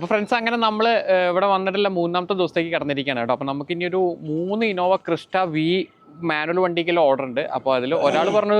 അപ്പോൾ ഫ്രണ്ട്സ് അങ്ങനെ നമ്മൾ ഇവിടെ വന്നിട്ടുള്ള മൂന്നാമത്തെ ദിവസത്തേക്ക് കടന്നിരിക്കുകയാണ് കേട്ടോ. അപ്പോൾ നമുക്ക് ഇനി ഒരു മൂന്ന് ഇനോവ ക്രിസ്റ്റ വി മാനുവൽ വണ്ടിക്കുള്ള ഓർഡർ ഉണ്ട്. അപ്പോൾ അതിൽ ഒരാൾ പറഞ്ഞു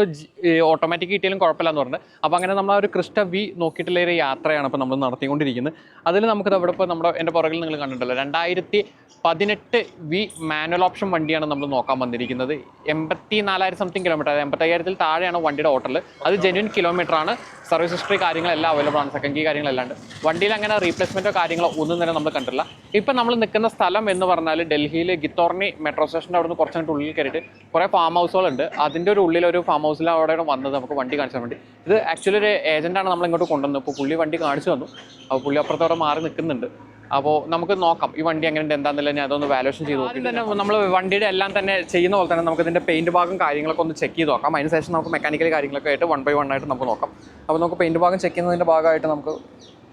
ഓട്ടോമാറ്റിക് കിട്ടിയാലും കുഴപ്പമില്ലെന്ന് പറഞ്ഞു. അപ്പോൾ അങ്ങനെ നമ്മൾ ഒരു ക്രിസ്റ്റ വി നോക്കിയിട്ടുള്ള ഒരു യാത്രയാണ് ഇപ്പോൾ നമ്മൾ നടത്തിക്കൊണ്ടിരിക്കുന്നത്. അതിൽ നമുക്കത് അവിടെ ഇപ്പോൾ നമ്മുടെ എന്റെ പുറകിൽ നിങ്ങൾ കണ്ടിട്ടുണ്ടല്ലോ. രണ്ടായിരത്തി പതിനെട്ട് വി മാനുവൽ ഓപ്ഷൻ വണ്ടിയാണ് നമ്മൾ നോക്കാൻ വന്നിരിക്കുന്നത്. എൺപത്തി നാലായിരം സംതിങ് കിലോമീറ്റർ അതായത് എൺപത്തയ്യായിരത്തിൽ താഴെയാണ് വണ്ടിയുടെ ഓട്ടൽ അത് ജെന്യൂൻ കിലോമീറ്റർ ആണ്. സർവീസ് ഹിസ്റ്ററി കാര്യങ്ങളെല്ലാം അവൈലബിൾ ആണ്. സെക്കൻഡ് കീ കാര്യങ്ങളെല്ലാം ഉണ്ട്. വണ്ടിയിൽ അങ്ങനെ റീപ്ലേസ്മെന്റോ കാര്യങ്ങളോ ഒന്നും തന്നെ നമ്മൾ കണ്ടിട്ടില്ല. ഇപ്പം നമ്മൾ നിൽക്കുന്ന സ്ഥലം എന്ന് പറഞ്ഞാൽ ഡൽഹിയിലെ ഗിത്തോർണി മെട്രോ സ്റ്റേഷന്റെ അവിടുന്ന് കുറച്ചങ്ങോട്ട് ഉള്ളിൽ കയറിയിട്ട് കുറേ ഫാം ഹൗസുകളുണ്ട് അതിന്റെ ഒരു ഉള്ളിൽ ഒരു ഫാം ഹൗസിൽ അവിടെ വന്നത്. നമുക്ക് വണ്ടി കാണിച്ചാൽ വേണ്ടി. ഇത് ആക്ച്വലി ഒരു ഏജന്റാണ് നമ്മൾ ഇങ്ങോട്ട് കൊണ്ടുവന്നത്. ഇപ്പോൾ പുള്ളി വണ്ടി കാണിച്ചു തന്നു. അപ്പോൾ പുള്ളി അപ്പുറത്തോടെ മാറി നിൽക്കുന്നുണ്ട് അപ്പോൾ നമുക്ക് നോക്കാം. ഈ വണ്ടി എങ്ങനെ എന്താണെന്നില്ല ഞാൻ അതൊന്ന് വാലുവേഷൻ ചെയ്ത് നോക്കി തന്നെ നമ്മൾ വണ്ടിയുടെ എല്ലാം തന്നെ ചെയ്യുന്ന പോലെ തന്നെ നമുക്ക് ഇതിന്റെ പെയിന്റ് ഭാഗം കാര്യങ്ങളൊക്കെ ഒന്ന് ചെക്ക് ചെയ്ത് നോക്കാം. അതിന് ശേഷം നമുക്ക് മെക്കാനിക്കൽ കാര്യങ്ങളൊക്കെ ആയിട്ട് വൺ ബൈ വൺ ആയിട്ട് നമുക്ക് നോക്കാം. അപ്പോൾ നമുക്ക് പെയിന്റ് ഭാഗം ചെക്ക് ചെയ്യുന്നതിന്റെ ഭാഗമായിട്ട് നമുക്ക്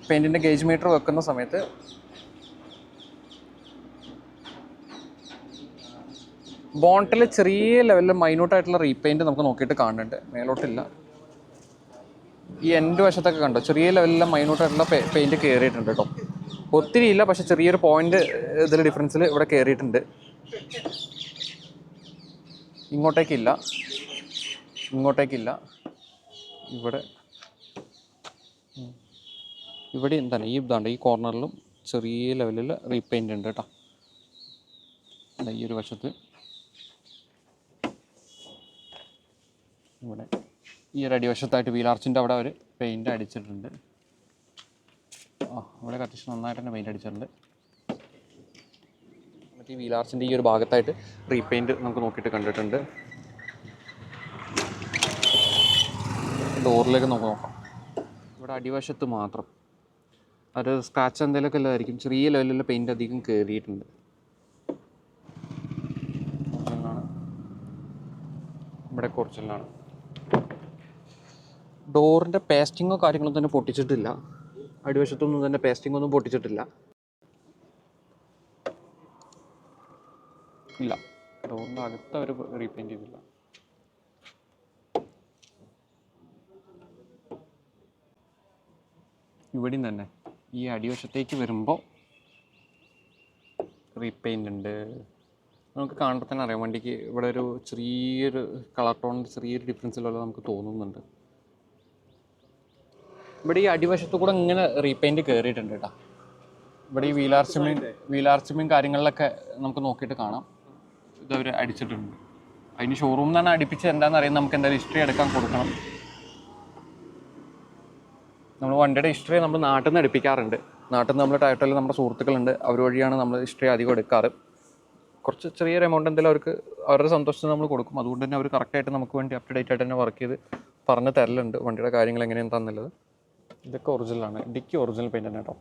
പെയിന്റിന്റെ ഗേജ് മീറ്റർ വെക്കുന്ന സമയത്ത് ബോണ്ടിൽ ചെറിയ ലെവലിൽ മൈന്യൂട്ടായിട്ടുള്ള റീപെയിന്റ് നമുക്ക് നോക്കിയിട്ട് കാണുന്നുണ്ട്. മേലോട്ടില്ല. ഈ എന്റെ വശത്തൊക്കെ കണ്ടോ? ചെറിയ ലെവലിൽ മൈന്യൂട്ടായിട്ടുള്ള പെയിന്റ് കയറിയിട്ടുണ്ട് കേട്ടോ ഒത്തിരി ഇല്ല പക്ഷെ ചെറിയൊരു പോയിന്റ് ഇതിൽ ഡിഫറൻസിൽ ഇവിടെ കയറിയിട്ടുണ്ട് ഇങ്ങോട്ടേക്കില്ല. ഇങ്ങോട്ടേക്കില്ല. ഇവിടെ. ഇവിടെ എന്താണ്? ഈ ഇതാണ്ട് ഈ കോർണറിലും ചെറിയ ലെവലിൽ റീപെയിന്റ് ഉണ്ട് കേട്ടോ ഈ ഒരു വശത്ത്. ഇവിടെ. ഈ ഒരു അടിവശത്തായിട്ട് വീലാർച്ചിന്റെ അവിടെ ഒരു പെയിന്റ് അടിച്ചിട്ടുണ്ട്. ആ ഇവിടെ അത്യാവശ്യം നന്നായിട്ട് തന്നെ പെയിന്റ് അടിച്ചിട്ടുണ്ട്. മറ്റേ ഈ വീലാർച്ചിന്റെ ഈ ഒരു ഭാഗത്തായിട്ട് റീപെയിന്റ് നമുക്ക് നോക്കിയിട്ട് കണ്ടിട്ടുണ്ട്. ഡോറിലേക്ക് നമുക്ക് നോക്കാം. ഇവിടെ അടിവശത്ത് മാത്രം. അത് സ്ക്രാച്ച് എന്തെങ്കിലുമൊക്കെ ഉള്ളതായിരിക്കും. ചെറിയ ലെവലിലുള്ള പെയിന്റ് അധികം കയറിയിട്ടുണ്ട് ഇവിടെ ഒറിജിനലാണ് ഡോറിന്റെ പേസ്റ്റിങ്ങോ കാര്യങ്ങളോ തന്നെ പൊട്ടിച്ചിട്ടില്ല. അടിവശത്തൊന്നും തന്നെ പേസ്റ്റിങ്ങൊന്നും പൊട്ടിച്ചിട്ടില്ല. ഇല്ല. ഡോറിന്റെ അകത്ത് അവർ റീപെയിന്റ് ചെയ്തില്ല. ഇവിടെയും തന്നെ. ഈ അടിവശത്തേക്ക് വരുമ്പോൾ റീപെയിന്റ് ഉണ്ട്. നമുക്ക് കാണുമ്പോൾ തന്നെ അറിയാം വണ്ടിക്ക് ഇവിടെ ഒരു ചെറിയൊരു കളർ ടോണിന്റെ ചെറിയൊരു ഡിഫറൻസിലുള്ള നമുക്ക് തോന്നുന്നുണ്ട്. ഇവിടെ ഈ അടിവശത്ത് കൂടെ ഇങ്ങനെ റീപെയിന്റ് കയറിയിട്ടുണ്ട് കേട്ടോ. ഇവിടെ ഈ വീലാർച്ചമയും വീലാർച്ചമയും കാര്യങ്ങളിലൊക്കെ നമുക്ക് നോക്കിയിട്ട് കാണാം. ഇത് അവർ അടിച്ചിട്ടുണ്ട്. അതിന് ഷോറൂമിൽ നിന്നാണ് അടിപ്പിച്ചത് എന്താണെന്ന് അറിയാൻ നമുക്ക് എന്തായാലും ഹിസ്റ്ററി എടുക്കാൻ കൊടുക്കണം. നമ്മൾ വണ്ടിയുടെ ഹിസ്റ്ററി നമ്മൾ നാട്ടിൽ നിന്ന് എടുപ്പിക്കാറുണ്ട്. നാട്ടിൽ നിന്ന് നമ്മൾ ടയറ്റലിൽ നമ്മുടെ സുഹൃത്തുക്കളുണ്ട്. അവർ വഴിയാണ് നമ്മൾ ഹിസ്റ്ററി അധികം എടുക്കാറ്. കുറച്ച് ചെറിയൊരു എമൗണ്ട് എന്തെങ്കിലും അവർക്ക് അവരുടെ സന്തോഷത്തിന് നമ്മൾ കൊടുക്കും. അതുകൊണ്ട് തന്നെ അവർ കറക്റ്റായിട്ട് നമുക്ക് വേണ്ടി അപ്ഡേറ്റ് ആയിട്ട് തന്നെ വർക്ക് ചെയ്ത് പറഞ്ഞ് തരലുണ്ട് വണ്ടിയുടെ കാര്യങ്ങൾ എങ്ങനെയാണെന്നുള്ളത് ഇതൊക്കെ ഒറിജിനലാണ് ഡിക്കി ഒറിജിനൽ പെയിന്റ് തന്നെ കേട്ടോ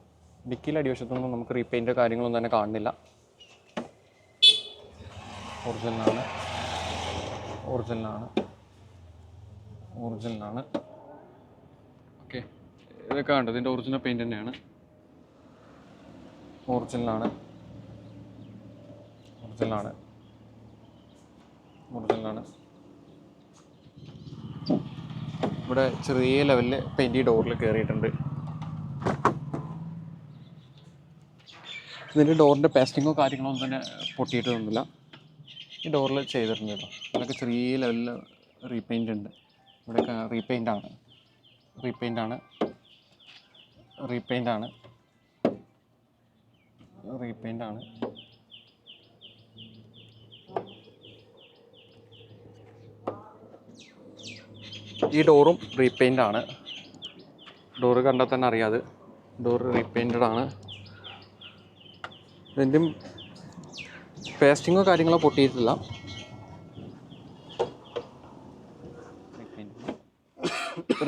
ഡിക്കിയിൽ അടിവശത്തൊന്നും നമുക്ക് റീപെയിന്റ് കാര്യങ്ങളൊന്നും തന്നെ കാണുന്നില്ല. ഒറിജിനലാണ് ഒറിജിനലാണ് ഒറിജിനലാണ് ഓക്കെ ഇതൊക്കെ കണ്ടോ? ഇതിന്റെ ഒറിജിനൽ പെയിന്റ് തന്നെയാണ്. ഒറിജിനലാണ് ഒറിജിനലാണ് ഒറിജിനലാണ് ഇവിടെ ചെറിയ ലെവലിൽ പെയിന്റ് ഡോറിൽ കയറിയിട്ടുണ്ട് ഇതിന്റെ ഡോറിന്റെ പേസ്റ്റിങ്ങോ കാര്യങ്ങളോ ഒന്നും തന്നെ പൊട്ടിയിട്ടൊന്നുമില്ല ഈ ഡോറിൽ ചെയ്തിട്ടുണ്ട് കേട്ടോ. ഇതിലൊക്കെ ചെറിയ ലെവലിൽ റീപെയിന്റ് ഉണ്ട്. ഇവിടെ റീപെയിന്റ് ആണ്. റീപെയിന്റ് ആണ്. റീപെയിന്റ് ആണ്. റീപെയിന്റ് ആണ്. ഈ ഡോറും റീപെയിന്റ് ആണ്. ഡോറ് കണ്ടാൽ തന്നെ അറിയാതെ ഡോറ് റീപെയിന്റഡ് ആണ്. ഇതിന്റെ പേസ്റ്റിങ്ങോ കാര്യങ്ങളോ പൊട്ടിയിട്ടില്ല.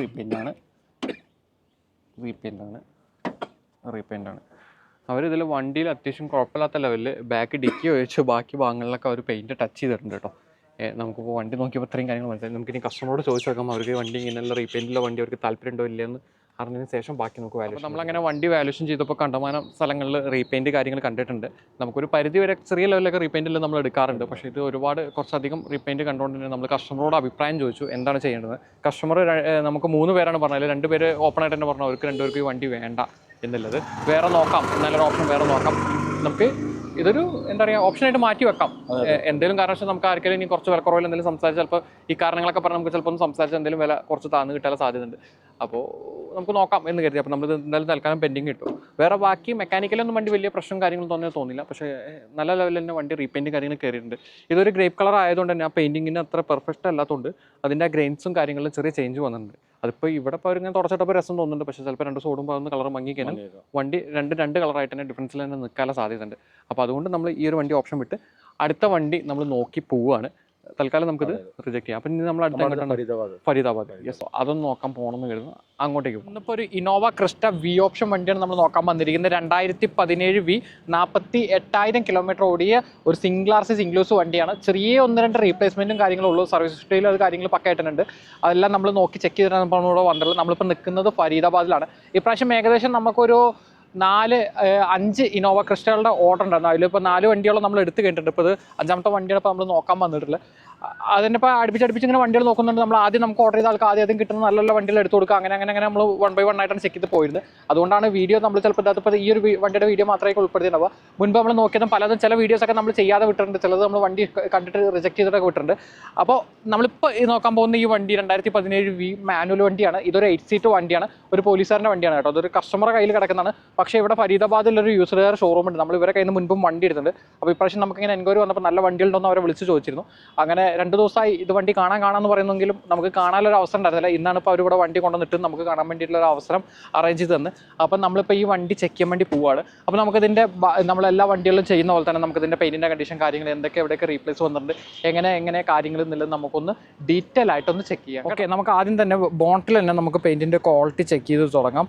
റീപെയിന്റാണ് ആണ്. റീപെയിന്റ് ആണ്. റീപെയിന്റ് ആണ്. അവരിതിൽ വണ്ടിയിൽ അത്യാവശ്യം കുഴപ്പമില്ലാത്ത ലെവലിൽ ബാക്ക് ഡിക്കി ഒഴിച്ച് ബാക്കി ഭാഗങ്ങളിലൊക്കെ അവർ പെയിന്റ് ടച്ച് ചെയ്തിട്ടുണ്ട് കേട്ടോ. നമുക്കിപ്പോൾ വണ്ടി നോക്കിയപ്പോൾ ഇത്രയും കാര്യങ്ങൾ മനസ്സിലായി. നമുക്കിനി കസ്റ്റമറോട് ചോദിച്ചു നോക്കാം അവർക്ക് വണ്ടി ഇങ്ങനെയുള്ള റീപെയിന്റിലുള്ള വണ്ടി അവർക്ക് താല്പര്യമുണ്ടോ ഇല്ലയെന്ന് അറിഞ്ഞതിന് ശേഷം ബാക്കി നമുക്ക് വാല്യൂഷൻ നമ്മളങ്ങനെ വണ്ടി വാല്യൂഷൻ ചെയ്തപ്പോൾ കണ്ടമാനം സ്ഥലങ്ങളിൽ റീപെയിന്റ് കാര്യങ്ങൾ കണ്ടിട്ടുണ്ട്. നമുക്കൊരു പരിധി വരെ ചെറിയ ലെവലൊക്കെ റീപെയിന്റിൽ നമ്മൾ എടുക്കാറുണ്ട്. പക്ഷേ ഇത് ഒരുപാട് കുറച്ചധികം റീപെയിന്റ് കണ്ടുകൊണ്ട് തന്നെ നമ്മൾ കസ്റ്റമറോട് അഭിപ്രായം ചോദിച്ചു എന്താണ് ചെയ്യേണ്ടത്? കസ്റ്റമർ നമുക്ക് മൂന്ന് പേരാണ് പറഞ്ഞത്. രണ്ട് പേര് ഓപ്പൺ ആയിട്ട് തന്നെ പറഞ്ഞു അവർക്ക് രണ്ടുപേർക്ക് ഈ വണ്ടി വേണ്ട എന്നുള്ളത്. വേറെ നോക്കാം നല്ലൊരു ഓപ്ഷൻ വേറെ നോക്കാം. നമുക്ക് ഇതൊരു എന്താ പറയുക ഓപ്ഷനായിട്ട് മാറ്റി വെക്കാം. എന്തെങ്കിലും കാരണവശാൽ നമുക്ക് ആർക്കെങ്കിലും ഇനി കുറച്ച് വിലക്കുറവിൽ എന്തെങ്കിലും സംസാരിച്ച് ചിലപ്പോൾ ഈ കാരണങ്ങളൊക്കെ പറഞ്ഞ് നമുക്ക് ചിലപ്പോൾ ഒന്ന് സംസാരിച്ച് എന്തെങ്കിലും വില കുറച്ച് താന്ന് കിട്ടാൻ സാധ്യതയുണ്ട്. അപ്പോൾ നമുക്ക് നോക്കാം എന്ന് കരുതി. അപ്പോൾ നമ്മൾ എന്തായാലും തൽക്കാലം പെൻഡിങ് കിട്ടും വേറെ ബാക്കി മെക്കാനിക്കലൊന്നും വണ്ടി വലിയ പ്രശ്നം കാര്യങ്ങളും തോന്നിയാൽ തോന്നില്ല. പക്ഷേ നല്ല ലെവലിൽ തന്നെ വണ്ടി റീപെയിന്റ് കാര്യങ്ങൾ കയറിയിട്ടുണ്ട്. ഇതൊരു ഗ്രേപ്പ് കളർ ആയതുകൊണ്ട് തന്നെ ആ പെയിന്റിങ്ങിന് അത്ര പെർഫെക്റ്റ് അല്ലാത്തതുകൊണ്ട് അതിന്റെ ആ ഗ്രെയിൻസും കാര്യങ്ങളിലും ചെറിയ ചേഞ്ച് വന്നിട്ടുണ്ട്. അതിപ്പോൾ ഇവിടെ ഇപ്പോൾ ഇങ്ങനെ തുടച്ചിട്ടപ്പോൾ രസം തോന്നുന്നുണ്ട്. പക്ഷെ ചിലപ്പോൾ രണ്ട് സോഡും അതൊന്ന് കളർ മങ്ങിക്കാനും വണ്ടി രണ്ട് രണ്ട് കളറായിട്ട് തന്നെ ഡിഫറൻസിൽ തന്നെ നിൽക്കാനുള്ള സാധ്യതയുണ്ട്. അപ്പോൾ അതുകൊണ്ട് നമ്മൾ ഈ ഒരു വണ്ടി ഓപ്ഷൻ വിട്ട് അടുത്ത വണ്ടി നമ്മൾ നോക്കി പോവുകയാണ്. തൽക്കാലം നമുക്കിത് റിജക്ട് ചെയ്യാം. അപ്പം ഇനി നമ്മൾ അടുത്ത എങ്ങോട്ടാണ്? ഫരീദാബാദ്. യെസ് അതൊന്ന് നോക്കാൻ പോകണമെന്ന് കരുതുന്നു. അങ്ങോട്ടേക്ക് പോകും ഇന്നിപ്പോൾ ഒരു ഇന്നോവ ക്രിസ്റ്റ വി ഓപ്ഷൻ വണ്ടിയാണ് നമ്മൾ നോക്കാൻ വന്നിരിക്കുന്നത്. രണ്ടായിരത്തി പതിനേഴ് വി നാൽപ്പത്തി എട്ടായിരം കിലോമീറ്റർ ഓടിയ ഒരു സിംഗിൾ ആർ സി സിംഗ്ലൂസ് വണ്ടിയാണ്. ചെറിയ ഒന്ന് രണ്ട് റീപ്ലേസ്മെന്റും കാര്യങ്ങളും ഉള്ളൂ. സർവീസ് ഹിസ്റ്ററിയിൽ അത് കാര്യങ്ങൾ പക്കായിട്ടുണ്ട് അതെല്ലാം നമ്മൾ നോക്കി ചെക്ക് ചെയ്തിട്ടാണ് നമ്മൾ ഇവിടെ വന്നിട്ടുള്ളത്. നമ്മളിപ്പോൾ നിൽക്കുന്നത് ഫരീദാബാദിലാണ്. ഇപ്രാവശ്യം ഏകദേശം നമുക്കൊരു നാല് അഞ്ച് ഇന്നോവ ക്രിസ്റ്റകളുടെ ഓർഡർ ഉണ്ടായിരുന്നു. അതിലിപ്പോൾ നാല് വണ്ടിയോളം നമ്മൾ എടുത്തു കഴിഞ്ഞിട്ടുണ്ട് ഇപ്പോൾ ഇത് അഞ്ചാമത്തെ വണ്ടിയാണ് ഇപ്പോൾ നമ്മൾ നോക്കാൻ വന്നിട്ടുള്ളത്. അതിന്റെ ഇപ്പോൾ അടുപ്പിച്ച് ഇങ്ങനെ വണ്ടികൾ നോക്കുന്നുണ്ട്. നമ്മൾ ആദ്യം നമുക്ക് ഓർഡർ ചെയ്ത ആൾക്ക് ആദ്യം ആദ്യം കിട്ടുന്ന നല്ല നല്ല വണ്ടികൾ എടുത്ത് കൊടുക്കുക. അങ്ങനെ അങ്ങനെ അങ്ങനെ നമ്മൾ വൺ ബൈ വൺ ആയിട്ടാണ് ചെക്ക് ചെയ്ത് പോയിരുന്നത്. അതുകൊണ്ടാണ് വീഡിയോ നമ്മൾ ചിലപ്പോൾ ഇതിനകത്ത് ഈ ഒരു വണ്ടിയുടെ വീഡിയോ മാത്രമേ ഉൾപ്പെടുത്തിയിട്ടുണ്ടാവുക. മുൻപ് നമ്മൾ നോക്കിയതും പലതും ചില വീഡിയോസൊക്കെ നമ്മൾ ചെയ്യാതെ വിട്ടിട്ടുണ്ട്. ചിലത് നമ്മൾ വണ്ടി കണ്ടിട്ട് റിജക്ട് ചെയ്തിട്ടൊക്കെ വിട്ടിട്ടുണ്ട്. അപ്പോൾ നമ്മളിപ്പോൾ നോക്കാൻ പോകുന്ന ഈ വണ്ടി രണ്ടായിരത്തി പതിനേഴ് വി മാനുവൽ വണ്ടിയാണ്. ഇതൊരു എയ്റ്റ് സീറ്റ് വണ്ടിയാണ്. ഒരു പോലീസുകാരന്റെ വണ്ടിയാണ് കേട്ടോ. അതൊരു കസ്റ്റമർ കയ്യിൽ കിടക്കുന്നതാണ്. പക്ഷേ ഇവിടെ ഫരീദാബാദിലൊരു കെയർ ഷോറൂം ഉണ്ട്. നമ്മൾ ഇവരെ കയ്യിൽ നിന്ന് മുൻപും വണ്ടി എടുത്തിട്ടുണ്ട്. അപ്പോൾ ഇപ്രാവശ്യം നമുക്കിങ്ങനെ എൻക്വയറി വന്നപ്പോൾ നല്ല വണ്ടികളുണ്ടോ അവരെ വിളിച്ച് ചോദിച്ചിരുന്നു. അങ്ങനെ രണ്ട് ദിവസമായി ഇത് വണ്ടി കാണാൻ കാണാമെന്ന് പറയുന്നെങ്കിലും നമുക്ക് കാണാനൊരു അവസരം ഉണ്ടായിരുന്നില്ല. ഇന്നാണ് ഇപ്പോൾ അവരിവിടെ വണ്ടി കൊണ്ടുവന്നിട്ട് നമുക്ക് കാണാൻ വേണ്ടിയിട്ടുള്ള ഒരു അവസരം അറേഞ്ച് ചെയ്ത് തന്ന്. അപ്പം നമ്മളിപ്പോൾ ഈ വണ്ടി ചെക്ക് ചെയ്യാൻ വേണ്ടി പോവുകയാണ് അപ്പോൾ നമുക്കിതിന്റെ നമ്മളെല്ലാ വണ്ടികളും ചെയ്യുന്ന പോലെ തന്നെ നമുക്കിതിന്റെ പെയിന്റിന്റെ കണ്ടീഷൻ കാര്യങ്ങൾ എന്തൊക്കെ എവിടെയൊക്കെ റീപ്ലേസ് വന്നിട്ടുണ്ട് എങ്ങനെ എങ്ങനെ കാര്യങ്ങൾ എന്നുള്ളത് നമുക്കൊന്ന് ഡീറ്റെയിൽ ആയിട്ടൊന്ന് ചെക്ക് ചെയ്യാം. ഓക്കെ നമുക്ക് ആദ്യം തന്നെ ബോണ്ടിൽ തന്നെ നമുക്ക് പെയിന്റിന്റെ ക്വാളിറ്റി ചെക്ക് ചെയ്ത് തുടങ്ങാം.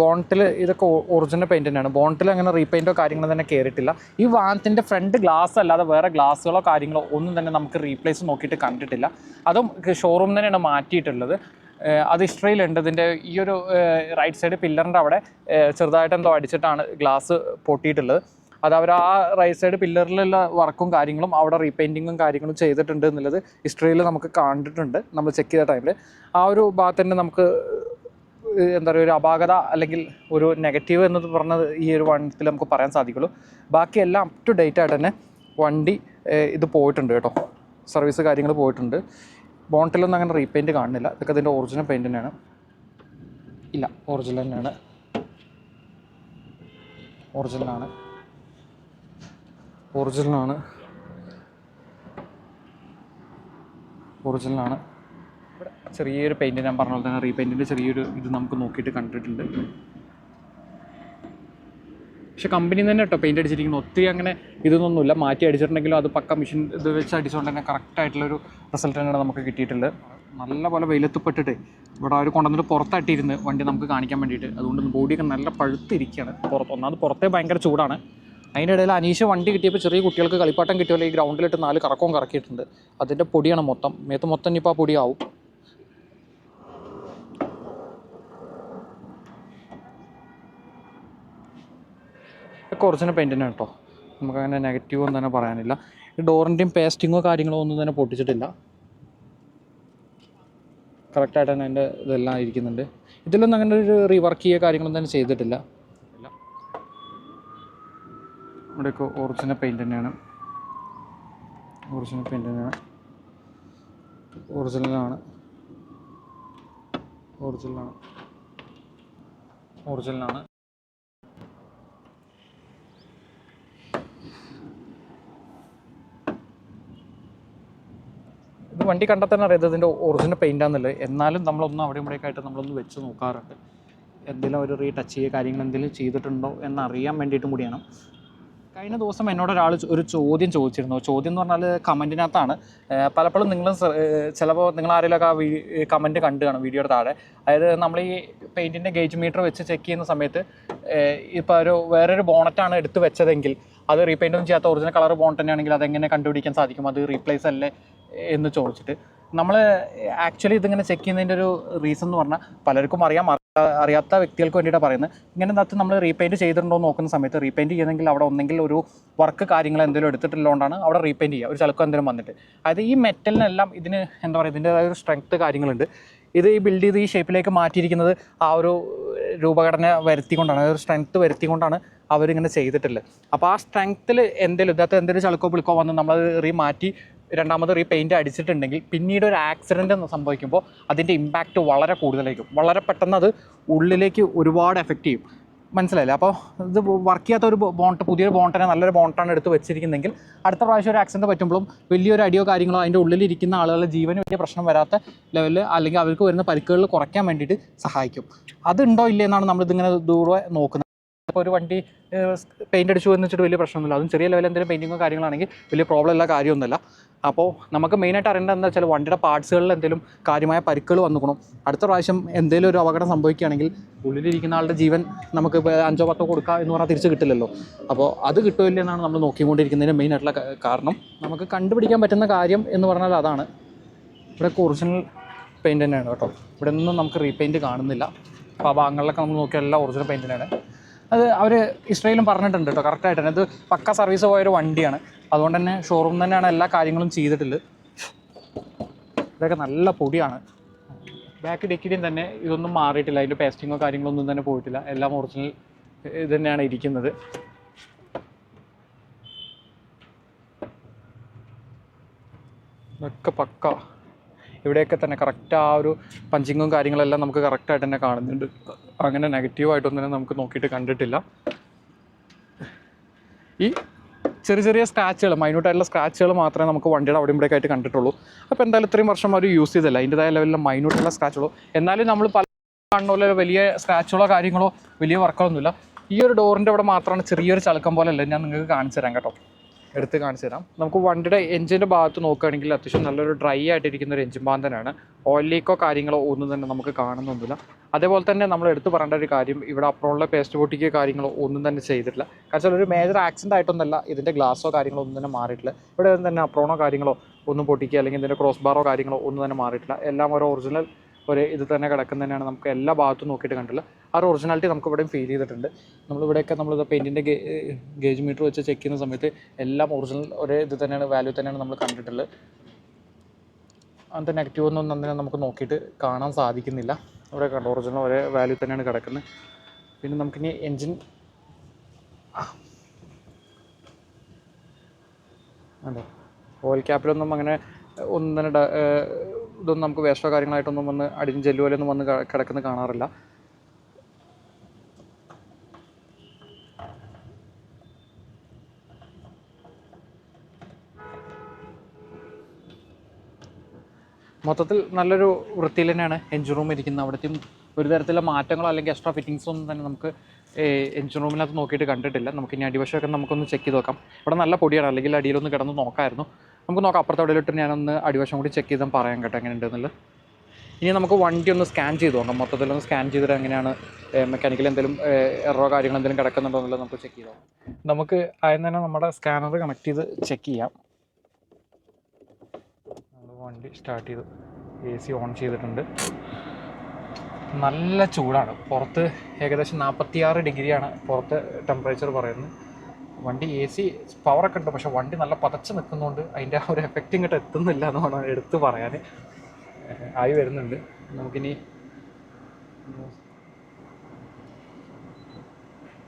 ബോണ്ടിൽ ഇതൊക്കെ ഒറിജിനൽ പെയിന്റ് തന്നെയാണ്. ബോണ്ടിൽ അങ്ങനെ റീപെയിന്റോ കാര്യങ്ങളോ തന്നെ കയറിയിട്ടില്ല ഈ വാഹനത്തിന്റെ ഫ്രണ്ട് ഗ്ലാസ് അല്ലാതെ വേറെ ഗ്ലാസ്സുകളോ കാര്യങ്ങളോ ഒന്നും തന്നെ നമുക്ക് റീപ്ലേസ് നോക്കിയിട്ട് കണ്ടിട്ടില്ല. അതും ഷോറൂം തന്നെയാണ് മാറ്റിയിട്ടുള്ളത്. അത് ഹിസ്റ്ററിയിലുണ്ട് ഇതിന്റെ ഈ ഒരു റൈറ്റ് സൈഡ് പില്ലറിന്റെ അവിടെ ചെറുതായിട്ട് എന്തോ അടിച്ചിട്ടാണ് ഗ്ലാസ് പൊട്ടിയിട്ടുള്ളത്. അത് അവർ ആ റൈറ്റ് സൈഡ് പില്ലറിലുള്ള വർക്കും കാര്യങ്ങളും അവിടെ റീപെയിന്റിങ്ങും കാര്യങ്ങളും ചെയ്തിട്ടുണ്ട് എന്നുള്ളത് ഹിസ്റ്ററിയിൽ നമുക്ക് കണ്ടിട്ടുണ്ട്. നമ്മൾ ചെക്ക് ചെയ്ത ടൈമിൽ ആ ഒരു ഭാഗത്ത് തന്നെ നമുക്ക് എന്താ പറയുക ഒരു അപാകത അല്ലെങ്കിൽ ഒരു നെഗറ്റീവ് എന്ന് പറഞ്ഞത് ഈ ഒരു വണ്ടിയിൽ നമുക്ക് പറയാൻ സാധിക്കുള്ളൂ. ബാക്കിയെല്ലാം അപ് ടു ഡേറ്റ് ആയിട്ട് തന്നെ വണ്ടി ഇത് പോയിട്ടുണ്ട് കേട്ടോ. സർവീസ് കാര്യങ്ങൾ പോയിട്ടുണ്ട്. ബോണ്ടിലൊന്നും അങ്ങനെ റീപെയിന്റ് കാണുന്നില്ല. ഇതൊക്കെ അതിന്റെ ഒറിജിനൽ പെയിന്റ് തന്നെയാണ്. ഇല്ല ഒറിജിനൽ തന്നെയാണ്. ഒറിജിനലാണ് ഒറിജിനലാണ് ഒറിജിനലാണ് ചെറിയൊരു പെയിന്റ് ഞാൻ പറഞ്ഞ പോലെ തന്നെ റീപെയിന്റിന്റെ ചെറിയൊരു ഇത് നമുക്ക് നോക്കിയിട്ട് കണ്ടിട്ടുണ്ട്. പക്ഷെ കമ്പനി തന്നെ കേട്ടോ പെയിന്റ് അടിച്ചിരിക്കുന്നത് ഒത്തിരി അങ്ങനെ ഇതൊന്നുമില്ല. മാറ്റി അടിച്ചിട്ടുണ്ടെങ്കിലും അത് പക്ക മെഷീൻ ഇത് വെച്ച് അടിച്ചുകൊണ്ട് തന്നെ കറക്റ്റായിട്ടുള്ളൊരു റിസൾട്ട് തന്നെയാണ് നമുക്ക് കിട്ടിയിട്ടുള്ളത്. നല്ലപോലെ വെയിലത്ത് പെട്ടിട്ട് ഇവിടെ അവർ കൊണ്ടുവന്നിട്ട് പുറത്തട്ടിയിരുന്ന് വണ്ടി നമുക്ക് കാണിക്കാൻ വേണ്ടിയിട്ട്. അതുകൊണ്ട് ബോഡിയൊക്കെ നല്ല പഴുത്തിരിക്കുകയാണ്. പുറത്ത് ഒന്നാമത് പുറത്തേ ഭയങ്കര ചൂടാണ്. അതിന്റെ ഇടയിൽ അനീഷ് വണ്ടി കിട്ടിയപ്പോൾ ചെറിയ കുട്ടികൾക്ക് കളിപ്പാട്ടം കിട്ടിയാലും ഈ ഗ്രൗണ്ടിലിട്ട് നാല് കറക്കവും കറക്കിയിട്ടുണ്ട്. അതിന്റെ പൊടിയാണ് മൊത്തം. മേത്ത് മൊത്തം ഇനിയിപ്പോൾ ആ പൊടിയാവും. ഇതൊക്കെ ഒറിജിനൽ പെയിന്റ് തന്നെ കേട്ടോ നമുക്കങ്ങനെ നെഗറ്റീവ് ഒന്നും തന്നെ പറയാനില്ല. ഡോറിന്റെയും പേസ്റ്റിങ്ങോ കാര്യങ്ങളോ ഒന്നും തന്നെ പൊട്ടിച്ചിട്ടില്ല. കറക്റ്റായിട്ട് തന്നെ അതിന്റെ ഇതെല്ലാം ഇരിക്കുന്നുണ്ട്. ഇതിലൊന്നും അങ്ങനെ ഒരു റീവർക്ക് ചെയ്യുക കാര്യങ്ങളൊന്നും തന്നെ ചെയ്തിട്ടില്ല. ഇവിടെ ഇവിടെയൊക്കെ ഒറിജിനൽ പെയിന്റ് തന്നെയാണ്. ഒറിജിനൽ പെയിന്റ് തന്നെയാണ്. ഒറിജിനലാണ് ഒറിജിനലാണ് ഒറിജിനലാണ് ഇത് വണ്ടി കണ്ടാൽ തന്നെ അറിയാം ഇതിന്റെ ഒറിജിനൽ പെയിന്റ് ആണെന്നില്ല എന്നാലും നമ്മളൊന്നും അവിടെ ഇവിടെയൊക്കെ ആയിട്ട് നമ്മളൊന്ന് വെച്ച് നോക്കാറുണ്ട്. എന്തെങ്കിലും ഒരു റീ ടച്ച് ചെയ്യുക കാര്യങ്ങൾ എന്തെങ്കിലും ചെയ്തിട്ടുണ്ടോ എന്ന് അറിയാൻ വേണ്ടിയിട്ടും കൂടിയാണ്. കഴിഞ്ഞ ദിവസം എന്നോട് ഒരാൾ ഒരു ചോദ്യം ചോദിച്ചിരുന്നു. ചോദ്യം എന്ന് പറഞ്ഞാൽ കമന്റിനകത്താണ്. പലപ്പോഴും നിങ്ങൾ ചിലപ്പോൾ നിങ്ങൾ ആരെങ്കിലുമൊക്കെ ആ കമന്റ് കണ്ടു കാണും വീഡിയോയുടെ താഴെ. അതായത് നമ്മൾ ഈ പെയിന്റിന്റെ ഗേജ് മീറ്റർ വെച്ച് ചെക്ക് ചെയ്യുന്ന സമയത്ത് ഇപ്പോൾ ഒരു വേറൊരു ബോണറ്റാണ് എടുത്ത് വെച്ചതെങ്കിൽ അത് റീപെയിന്റ് ഒന്നും ചെയ്യാത്ത ഒറിജിനൽ കളർ ബോണറ്റ് തന്നെയാണെങ്കിൽ അതെങ്ങനെ കണ്ടുപിടിക്കാൻ സാധിക്കും? അത് റീപ്ലേസ് അല്ലേ? എന്ന് ചോദിച്ചിട്ട് നമ്മൾ ആക്ച്വലി ഇതിങ്ങനെ ചെക്ക് ചെയ്യുന്നതിന്റെ ഒരു റീസൺ എന്ന് പറഞ്ഞാൽ പലർക്കും അറിയാം അറിയാത്ത വ്യക്തികൾക്ക് വേണ്ടിയിട്ടാണ് പറയുന്നത്. ഇങ്ങനെ അതിനകത്ത് നമ്മൾ റീപെയിന്റ് ചെയ്തിട്ടുണ്ടോ എന്ന് നോക്കുന്ന സമയത്ത് റീപെയിന്റ് ചെയ്യുന്നെങ്കിൽ അവിടെ ഒന്നെങ്കിൽ ഒരു വർക്ക് കാര്യങ്ങൾ എന്തെങ്കിലും എടുത്തിട്ടുള്ളതുകൊണ്ടാണ് അവിടെ റീപെയിന്റ് ചെയ്യുക ഒരു ചിലക്കം എന്തെങ്കിലും വന്നിട്ട്. അതായത് ഈ മെറ്റലിനെല്ലാം ഇതിന് എന്താ പറയുക ഇതിന്റെതായ ഒരു സ്ട്രെങ്ത് കാര്യങ്ങളുണ്ട്. ഇത് ഈ ബിൽഡ് ചെയ്ത് ഈ ഷേപ്പിലേക്ക് മാറ്റിയിരിക്കുന്നത് ആ ഒരു രൂപഘടന വരുത്തിക്കൊണ്ടാണ് അതായത് സ്ട്രെങ്ത്ത് സ്ട്രെങ്ത് വരുത്തിക്കൊണ്ടാണ് അവരിങ്ങനെ ചെയ്തിട്ടുള്ളത്. അപ്പോൾ ആ സ്ട്രെങ്ത്തിൽ എന്തെങ്കിലും ഇതിനകത്ത് എന്തെങ്കിലും ചളുക്കോ പിളുക്കോ വന്ന് നമ്മൾ റീ മാറ്റി രണ്ടാമത് റീപെയിന്റ് അടിച്ചിട്ടുണ്ടെങ്കിൽ പിന്നീട് ഒരു ആക്സിഡന്റ് സംഭവിക്കുമ്പോൾ അതിന്റെ ഇമ്പാക്റ്റ് വളരെ കൂടുതലായിരിക്കും. വളരെ പെട്ടെന്ന് അത് ഉള്ളിലേക്ക് ഒരുപാട് എഫക്റ്റ് ചെയ്യും. മനസ്സിലായില്ലേ? അപ്പോൾ ഇത് വർക്ക് ചെയ്യാത്ത ഒരു ബോണ്ട് പുതിയൊരു ബോണ്ടിനെ നല്ലൊരു ബോണ്ടാണ് എടുത്ത് വെച്ചിരിക്കുന്നതെങ്കിൽ അടുത്ത പ്രാവശ്യം ഒരു ആക്സിഡന്റ് പറ്റുമ്പോഴും വലിയൊരു അടിയോ കാര്യങ്ങളോ അതിന്റെ ഉള്ളിലിരിക്കുന്ന ആളുകളുടെ ജീവന് വലിയ പ്രശ്നം വരാത്ത ലെവലിൽ അല്ലെങ്കിൽ അവർക്ക് വരുന്ന പരിക്കുകൾ കുറയ്ക്കാൻ വേണ്ടിയിട്ട് സഹായിക്കും. അതുണ്ടോ ഇല്ലേ എന്നാണ് നമ്മളിതിങ്ങനെ ദൂരെ നോക്കുന്നത്. ഇപ്പോൾ ഒരു വണ്ടി പെയിന്റ് അടിച്ചു എന്ന് വെച്ചിട്ട് വലിയ പ്രശ്നമൊന്നുമില്ല. അതും ചെറിയ ലെവലിൽ എന്തെങ്കിലും പെയിന്റിങ്ങോ കാര്യങ്ങളാണെങ്കിൽ വലിയ പ്രോബ്ലം ഉള്ള കാര്യമൊന്നുമില്ല. അപ്പോൾ നമുക്ക് മെയിനായിട്ട് അറിയേണ്ടത് എന്താ വെച്ചാൽ വണ്ടിയുടെ പാർട്സുകളിൽ എന്തെങ്കിലും കാര്യമായ പരിക്കുകൾ വന്നുക്കണം. അടുത്ത പ്രാവശ്യം എന്തെങ്കിലും ഒരു അപകടം സംഭവിക്കുകയാണെങ്കിൽ ഉള്ളിലിരിക്കുന്ന ആളുടെ ജീവൻ നമുക്ക് അഞ്ചോ പത്തോ കൊടുക്കുക എന്ന് പറഞ്ഞാൽ തിരിച്ച് കിട്ടില്ലല്ലോ. അപ്പോൾ അത് കിട്ടുമില്ല എന്നാണ് നമ്മൾ നോക്കിക്കൊണ്ടിരിക്കുന്നതിന് മെയിൻ ആയിട്ടുള്ള കാരണം നമുക്ക് കണ്ടുപിടിക്കാൻ പറ്റുന്ന കാര്യം എന്ന് പറഞ്ഞാൽ അതാണ്. ഇവിടെ ഒറിജിനൽ പെയിന്റ് തന്നെയാണ് കേട്ടോ. ഇവിടെ നിന്നും നമുക്ക് റീപെയിന്റ് കാണുന്നില്ല. അപ്പോൾ ആ ഭാഗങ്ങളിലൊക്കെ നമ്മൾ നോക്കിയാൽ എല്ലാം ഒറിജിനൽ പെയിന്റിനാണ് അത് അവർ ഇസ്രയേലും പറഞ്ഞിട്ടുണ്ട് കേട്ടോ കറക്റ്റായിട്ട് തന്നെ ഇത് പക്ക സർവീസ് പോയൊരു വണ്ടിയാണ്. അതുകൊണ്ട് തന്നെ ഷോറൂം തന്നെയാണ് എല്ലാ കാര്യങ്ങളും ചെയ്തിട്ടുള്ളത്. ഇതൊക്കെ നല്ല പൊടിയാണ്. ബാക്ക് ഡിക്കിലും തന്നെ ഇതൊന്നും മാറിയിട്ടില്ല. അതിന്റെ പേസ്റ്റിങ്ങോ കാര്യങ്ങളോ ഒന്നും തന്നെ പോയിട്ടില്ല. എല്ലാം ഒറിജിനൽ ഇത് തന്നെയാണ് ഇരിക്കുന്നത്. ഇതൊക്കെ പക്ക. ഇവിടെയൊക്കെ തന്നെ കറക്റ്റ് ആ ഒരു പഞ്ചിങ്ങും കാര്യങ്ങളെല്ലാം നമുക്ക് കറക്റ്റായിട്ട് തന്നെ കാണുന്നുണ്ട്. അങ്ങനെ നെഗറ്റീവായിട്ടൊന്നും തന്നെ നമുക്ക് നോക്കിയിട്ട് കണ്ടിട്ടില്ല. ഈ ചെറിയ ചെറിയ സ്ക്രാച്ചുകൾ മൈന്യൂട്ടായിട്ടുള്ള സ്ക്രാച്ചുകൾ മാത്രമേ നമുക്ക് വണ്ടിയുടെ അവിടെ ഇവിടെയൊക്കെ ആയിട്ട് കണ്ടിട്ടുള്ളൂ. അപ്പോൾ എന്തായാലും ഇത്രയും വർഷം അവർ യൂസ് ചെയ്തില്ല അതിന്റെതായ ലെവലിൽ മൈന്യൂട്ടുള്ള സ്ക്രാച്ചുകളോ എന്നാലും നമ്മൾ പല കാണുന്ന വലിയ സ്ക്രാച്ചുകളോ കാര്യങ്ങളോ വലിയ വർക്കുകളൊന്നുമില്ല ഈ ഒരു ഡോറിന്റെ അവിടെ മാത്രമാണ് ചെറിയൊരു ചളുക്കം പോലെ അല്ല ഞാൻ നിങ്ങൾക്ക് കാണിച്ചു തരാം കേട്ടോ. എടുത്ത് കാണിച്ചു തരാം. നമുക്ക് വണ്ടിയുടെ എഞ്ചിന്റെ ഭാഗത്ത് നോക്കുകയാണെങ്കിൽ അത്യാവശ്യം നല്ലൊരു ഡ്രൈ ആയിട്ടിരിക്കുന്ന ഒരു എഞ്ചിൻ ഭാഗം തന്നെയാണ്. ഓയിൽ ലീക്കോ കാര്യങ്ങളോ ഒന്നും തന്നെ നമുക്ക് കാണുന്നൊന്നുമില്ല. അതേപോലെ തന്നെ നമ്മൾ എടുത്തു പറയേണ്ട ഒരു കാര്യം ഇവിടെ അപ്പുറമുള്ള പേസ്റ്റ് പൊട്ടിക്കോ കാര്യങ്ങളോ ഒന്നും തന്നെ ചെയ്തിട്ടില്ല. കാരണം ഒരു മേജർ ആക്സിഡന്റ് ആയിട്ടൊന്നല്ല ഇതിന്റെ ഗ്ലാസോ കാര്യങ്ങളോ ഒന്നും തന്നെ മാറിയിട്ടില്ല. ഇവിടെ തന്നെ അപ്രോണോ കാര്യങ്ങളോ ഒന്നും പൊട്ടിക്കുക അല്ലെങ്കിൽ ഇതിന്റെ ക്രോസ് ബാറോ കാര്യങ്ങളോ ഒന്നും തന്നെ മാറിയിട്ടില്ല. എല്ലാം ഓരോ ഒറിജിനൽ ഒരു ഇത് തന്നെ കിടക്കുന്ന തന്നെയാണ് നമുക്ക് എല്ലാ ഭാഗത്തും നോക്കിയിട്ട് കണ്ടില്ല ആ ഒരു ഒറിജിനാലിറ്റി നമുക്ക് ഇവിടെയും ഫീൽ ചെയ്തിട്ടുണ്ട്. നമ്മളിവിടെയൊക്കെ നമ്മൾ പെയിന്റിന്റെ ഗേജ് മീറ്റർ വെച്ച് ചെക്ക് ചെയ്യുന്ന സമയത്ത് എല്ലാം ഒറിജിനൽ ഒരേ ഇത് തന്നെയാണ് വാല്യൂ തന്നെയാണ് നമ്മൾ കണ്ടിട്ടുള്ളത്. അങ്ങനത്തെ നെഗറ്റീവ് ഒന്നും തന്നെ നമുക്ക് നോക്കിയിട്ട് കാണാൻ സാധിക്കുന്നില്ല. ഇവിടെ കണ്ടോ ഒറിജിനൽ ഒരേ വാല്യൂ തന്നെയാണ് കിടക്കുന്നത്. പിന്നെ നമുക്കിനി എൻജിൻ അതെ. ഓയിൽ ക്യാപ്പിലൊന്നും അങ്ങനെ ഒന്നും തന്നെ ഇതൊന്നും നമുക്ക് വേസ്റ്റോ കാര്യങ്ങളായിട്ടൊന്നും വന്ന് അടിഞ്ഞ് ജെല്ലുപോലെയൊന്നും വന്ന് കിടക്കുന്ന കിടക്കുന്നത് കാണാറില്ല. മൊത്തത്തിൽ നല്ലൊരു വൃത്തിയിൽ തന്നെയാണ് എൻജിൻ റൂം ഇരിക്കുന്നത്. അവിടത്തെയും ഒരു തരത്തിലുള്ള മാറ്റങ്ങളോ അല്ലെങ്കിൽ എക്സ്ട്രാ ഫിറ്റിങ്സോ ഒന്നും തന്നെ നമുക്ക് എൻജിൻ റൂമിനകത്ത് നോക്കിയിട്ട് കണ്ടിട്ടില്ല. നമുക്ക് ഇനി അടിവശമൊക്കെ നമുക്കൊന്ന് ചെക്ക് ചെയ്ത് നോക്കാം. ഇവിടെ നല്ല പൊടിയാണ്. അല്ലെങ്കിൽ അടിയിലൊന്ന് കിടന്ന് നോക്കാമായിരുന്നു നമുക്ക് നോക്കാം. അപ്പുറത്തെ ഞാൻ ഒന്ന് അടിവശം കൂടി ചെക്ക് ചെയ്താൽ പറയാൻ കേട്ടോ എങ്ങനെയുണ്ടെന്നുള്ളത്. ഇനി നമുക്ക് വണ്ടി ഒന്ന് സ്കാൻ ചെയ്ത് നോക്കാം. മൊത്തത്തിൽ ഒന്ന് സ്കാൻ ചെയ്തിട്ട് എങ്ങനെയാണ് മെക്കാനിക്കൽ എന്തെങ്കിലും എറോ കാര്യങ്ങൾ എന്തെങ്കിലും കിടക്കുന്നുണ്ടോ എന്നുള്ളത് നമുക്ക് ചെക്ക് ചെയ്ത് നമുക്ക് ആദ്യം തന്നെ നമ്മുടെ സ്കാനർ കണക്ട് ചെയ്ത് ചെക്ക് ചെയ്യാം. വണ്ടി സ്റ്റാർട്ട് ചെയ്തു. എ സി ഓൺ ചെയ്തിട്ടുണ്ട്. നല്ല ചൂടാണ്. പുറത്ത് ഏകദേശം നാൽപ്പത്തിയാറ് ഡിഗ്രിയാണ് പുറത്ത് ടെമ്പറേച്ചർ പറയുന്നത്. വണ്ടി എ സി പവറൊക്കെ ഉണ്ട്. പക്ഷെ വണ്ടി നല്ല പതച്ച് നിൽക്കുന്നതുകൊണ്ട് അതിന്റെ ആ ഒരു എഫക്റ്റ് ഇങ്ങോട്ട് എത്തുന്നില്ല എന്ന് വേണം എടുത്ത് പറയാൻ ആയി വരുന്നുണ്ട്. നമുക്കിനി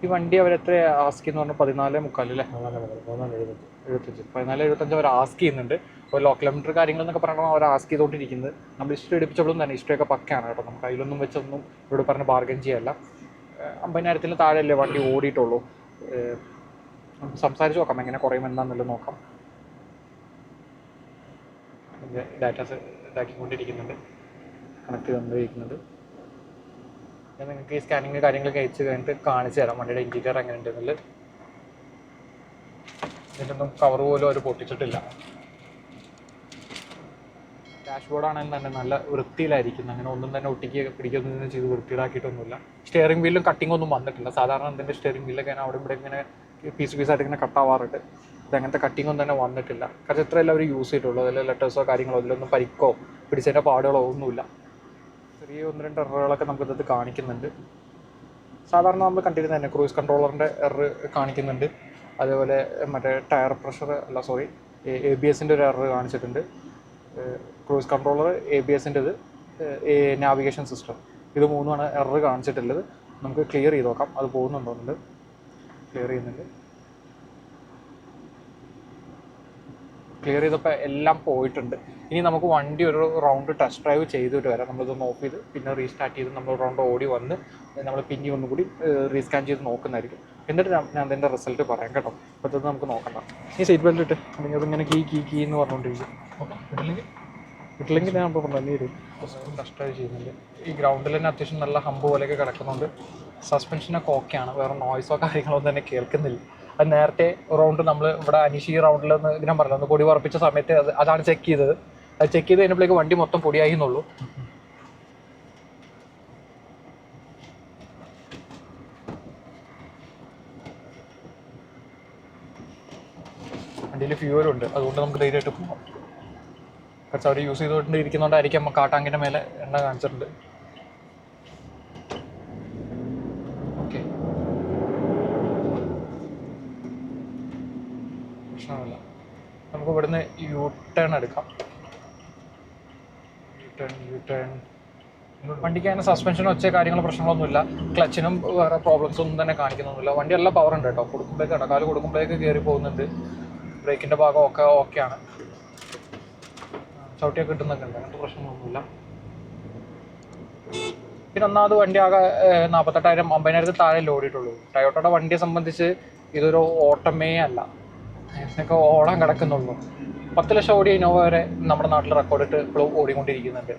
ഈ വണ്ടി അവരെത്ര ആസ്കി എന്ന് പറഞ്ഞാൽ പതിനാല് മുക്കാൽ അല്ലേ? എഴുപത്തഞ്ച് പതിനാല് എഴുപത്തഞ്ച് അവർ ആസ്ക് ചെയ്യുന്നുണ്ട്. അപ്പോൾ ലോ കിലോമീറ്റർ കാര്യങ്ങൾ എന്നൊക്കെ പറഞ്ഞാൽ അവർ ആസ്ക് ചെയ്തുകൊണ്ടിരിക്കുന്നത്. നമ്മൾ ഹിസ്റ്ററി എടുപ്പിച്ചപ്പോഴും തന്നെ. ഹിസ്റ്ററി ഒക്കെ പക്കയാണ് കേട്ടോ. നമുക്ക് അതിലൊന്നും വെച്ചൊന്നും ഇവിടെ പറഞ്ഞ് ബാർഗൻ ചെയ്യല്ല. അമ്പതിനായിരത്തിന് താഴെയല്ലേ വണ്ടി ഓടിയിട്ടുള്ളൂ. സംസാരിച്ച് നോക്കാം എങ്ങനെ കുറയും എന്താണെന്നുള്ളത് നോക്കാം ഡാറ്റാസ് ഇതാക്കിക്കൊണ്ടിരിക്കുന്നുണ്ട്. കണക്ട് ചെയ്തുകൊണ്ടിരിക്കുന്നുണ്ട്. ഞാൻ നിങ്ങൾക്ക് ഈ സ്കാനിങ് കാര്യങ്ങളൊക്കെ അയച്ച് കഴിഞ്ഞിട്ട് കാണിച്ചു തരാം. വണ്ടിയുടെ ഇന്റീരിയർ എങ്ങനെ ഉണ്ടെന്നുള്ളത് ഇതിന്റെ ഒന്നും കവർ പോലും അവർ പൊട്ടിച്ചിട്ടില്ല. ഡാഷ്ബോർഡ് ആണെങ്കിൽ തന്നെ നല്ല വൃത്തിയിലായിരിക്കും അങ്ങനെ ഒന്നും തന്നെ ഒട്ടിക്കുക പിടിക്കുകയൊന്നും ചെയ്ത് വൃത്തിയിലാക്കിയിട്ടൊന്നുമില്ല. സ്റ്റിയറിംഗ് വീലും കട്ടിംഗ് ഒന്നും വന്നിട്ടില്ല. സാധാരണ എന്തിന്റെ സ്റ്റിയറിംഗ് വീലൊക്കെ അവിടെ ഇവിടെ ഇങ്ങനെ പീസ് പീസായിട്ട് ഇങ്ങനെ കട്ടാവാറുണ്ട് ഇത് അങ്ങനത്തെ കട്ടിംഗ് ഒന്നും തന്നെ വന്നിട്ടില്ല. കാരണം ഇത്രയല്ല എല്ലാവരും യൂസ് ചെയ്തിട്ടുള്ളൂ. അതിൽ ലെറ്റേഴ്സോ കാര്യങ്ങളോ അതിലൊന്നും പരിക്കോ പിടിച്ചതിന്റെ പാടുകളോ ഒന്നുമില്ല. ചെറിയ ഒന്ന് രണ്ട് എററുകളൊക്കെ നമുക്ക് ഇതിനകത്ത് കാണിക്കുന്നുണ്ട്. സാധാരണ നമ്മൾ കണ്ടിരുന്ന തന്നെ ക്രൂസ് കൺട്രോളറിന്റെ എറർ കാണിക്കുന്നുണ്ട്. അതേപോലെ മറ്റേ ടയർ പ്രഷർ അല്ല സോറി എ ബി എസിന്റെ ഒരു എറർ കാണിച്ചിട്ടുണ്ട്. ക്രൂസ് കൺട്രോളർ എ ബി എസിന്റെത് നാവിഗേഷൻ സിസ്റ്റം ഇത് മൂന്നുമാണ് എറർ കാണിച്ചിട്ടുള്ളത്. നമുക്ക് ക്ലിയർ ചെയ്ത് നോക്കാം. അത് പോകുന്നുണ്ടോന്നുണ്ട് ക്ലിയർ ചെയ്യുന്നുണ്ട്. ക്ലിയർ ചെയ്തപ്പോൾ എല്ലാം പോയിട്ടുണ്ട്. ഇനി നമുക്ക് വണ്ടി ഒരു റൗണ്ട് ടെസ്റ്റ് ഡ്രൈവ് ചെയ്തിട്ട് വരാം. നമ്മളിതൊന്ന് ഓഫ് ചെയ്ത് പിന്നെ റീസ്റ്റാർട്ട് ചെയ്ത് നമ്മൾ റൗണ്ട് ഓടി വന്ന് നമ്മൾ പിന്നെ ഒന്നും കൂടി റീസ്കാൻ ചെയ്ത് നോക്കുന്നതായിരിക്കും. എന്നിട്ട് ഞാൻ അതിന്റെ റിസൾട്ട് പറയാം കേട്ടോ. അപ്പോൾ നമുക്ക് നോക്കണ്ട ഈ സീറ്റ് ബെൽറ്റ് ഇട്ട് അല്ലെങ്കിൽ അതിങ്ങനെ കീ കീ കീ എന്ന് പറഞ്ഞുകൊണ്ടിരിക്കും. ഇട്ടില്ലെങ്കിൽ ഞാൻ ഇപ്പോൾ പറഞ്ഞു നീര് ടെസ്റ്റ് ഡ്രൈവ് ചെയ്യുന്നുണ്ട്. ഈ ഗ്രൗണ്ടിൽ തന്നെ അത്യാവശ്യം നല്ല ഹമ്പ് പോലെയൊക്കെ കിടക്കുന്നുണ്ട്. സസ്പെൻഷനൊക്കെ ഓക്കെയാണ് വേറെ നോയ്സോ കാര്യങ്ങളോ തന്നെ കേൾക്കുന്നില്ല. അത് നേരത്തെ റൗണ്ട് നമ്മൾ ഇവിടെ അനീഷി റൗണ്ടിൽ ഒന്ന് ഞാൻ പറഞ്ഞു ഒന്ന് പൊടി ഉറപ്പിച്ച സമയത്ത് അത് അതാണ് ചെക്ക് ചെയ്തത്. അത് ചെക്ക് ചെയ്ത് കഴിഞ്ഞപ്പോഴേക്ക് വണ്ടി മൊത്തം പൊടിയായി എന്നുള്ളൂ. വണ്ടിയിൽ ഫ്യൂവലും ഉണ്ട്. അതുകൊണ്ട് നമുക്ക് ധൈര്യമായിട്ട് പോകാം കുറച്ച് അവർ യൂസ് ചെയ്തുകൊണ്ടിരിക്കുന്നതുകൊണ്ടായിരിക്കും നമുക്ക് ആ കാട്ടാങ്കിന്റെ മേലെ എണ്ണ കാണിച്ചിട്ടുണ്ട്. പ്രശ്നമില്ല നമുക്ക് ഇവിടുന്ന് യു ടേൺ എടുക്കാം. യു ടേൺ യു ടേൺ വണ്ടിക്ക് അതിന് സസ്പെൻഷനോ ഒച്ച കാര്യങ്ങളോ പ്രശ്നങ്ങളൊന്നുമില്ല. ക്ലച്ചിനും വേറെ പ്രോബ്ലംസ് ഒന്നും തന്നെ കാണിക്കുന്നൊന്നുമില്ല വണ്ടി എല്ലാം പവർ ഉണ്ട് കേട്ടോ. കൊടുക്കുമ്പോഴേക്ക് ഇടക്കാൽ കൊടുക്കുമ്പോഴേക്ക് കയറി പോകുന്നുണ്ട്. ബ്രേക്കിന്റെ ഭാഗം ഒക്കെ ഓക്കെയാണ് ചവിട്ടിയൊക്കെ കിട്ടുന്നൊക്കെ ഉണ്ട്. അങ്ങനത്തെ പ്രശ്നങ്ങളൊന്നുമില്ല. പിന്നെ ഒന്നാമത് വണ്ടി ആകെ നാൽപ്പത്തെട്ടായിരം അമ്പതിനായിരത്തിൽ താഴെ ലോഡിയിട്ടുള്ളൂ ടയോട്ടയുടെ വണ്ടിയെ സംബന്ധിച്ച് ഇതൊരു ഓട്ടമേ അല്ല. ഇതിനൊക്കെ ഓടാൻ കിടക്കുന്നുള്ളൂ. പത്ത് ലക്ഷം ഓടിയ ഇനോവ വരെ നമ്മുടെ നാട്ടിൽ റെക്കോർഡിട്ട് ഇപ്പോഴും ഓടിക്കൊണ്ടിരിക്കുന്നുണ്ട്.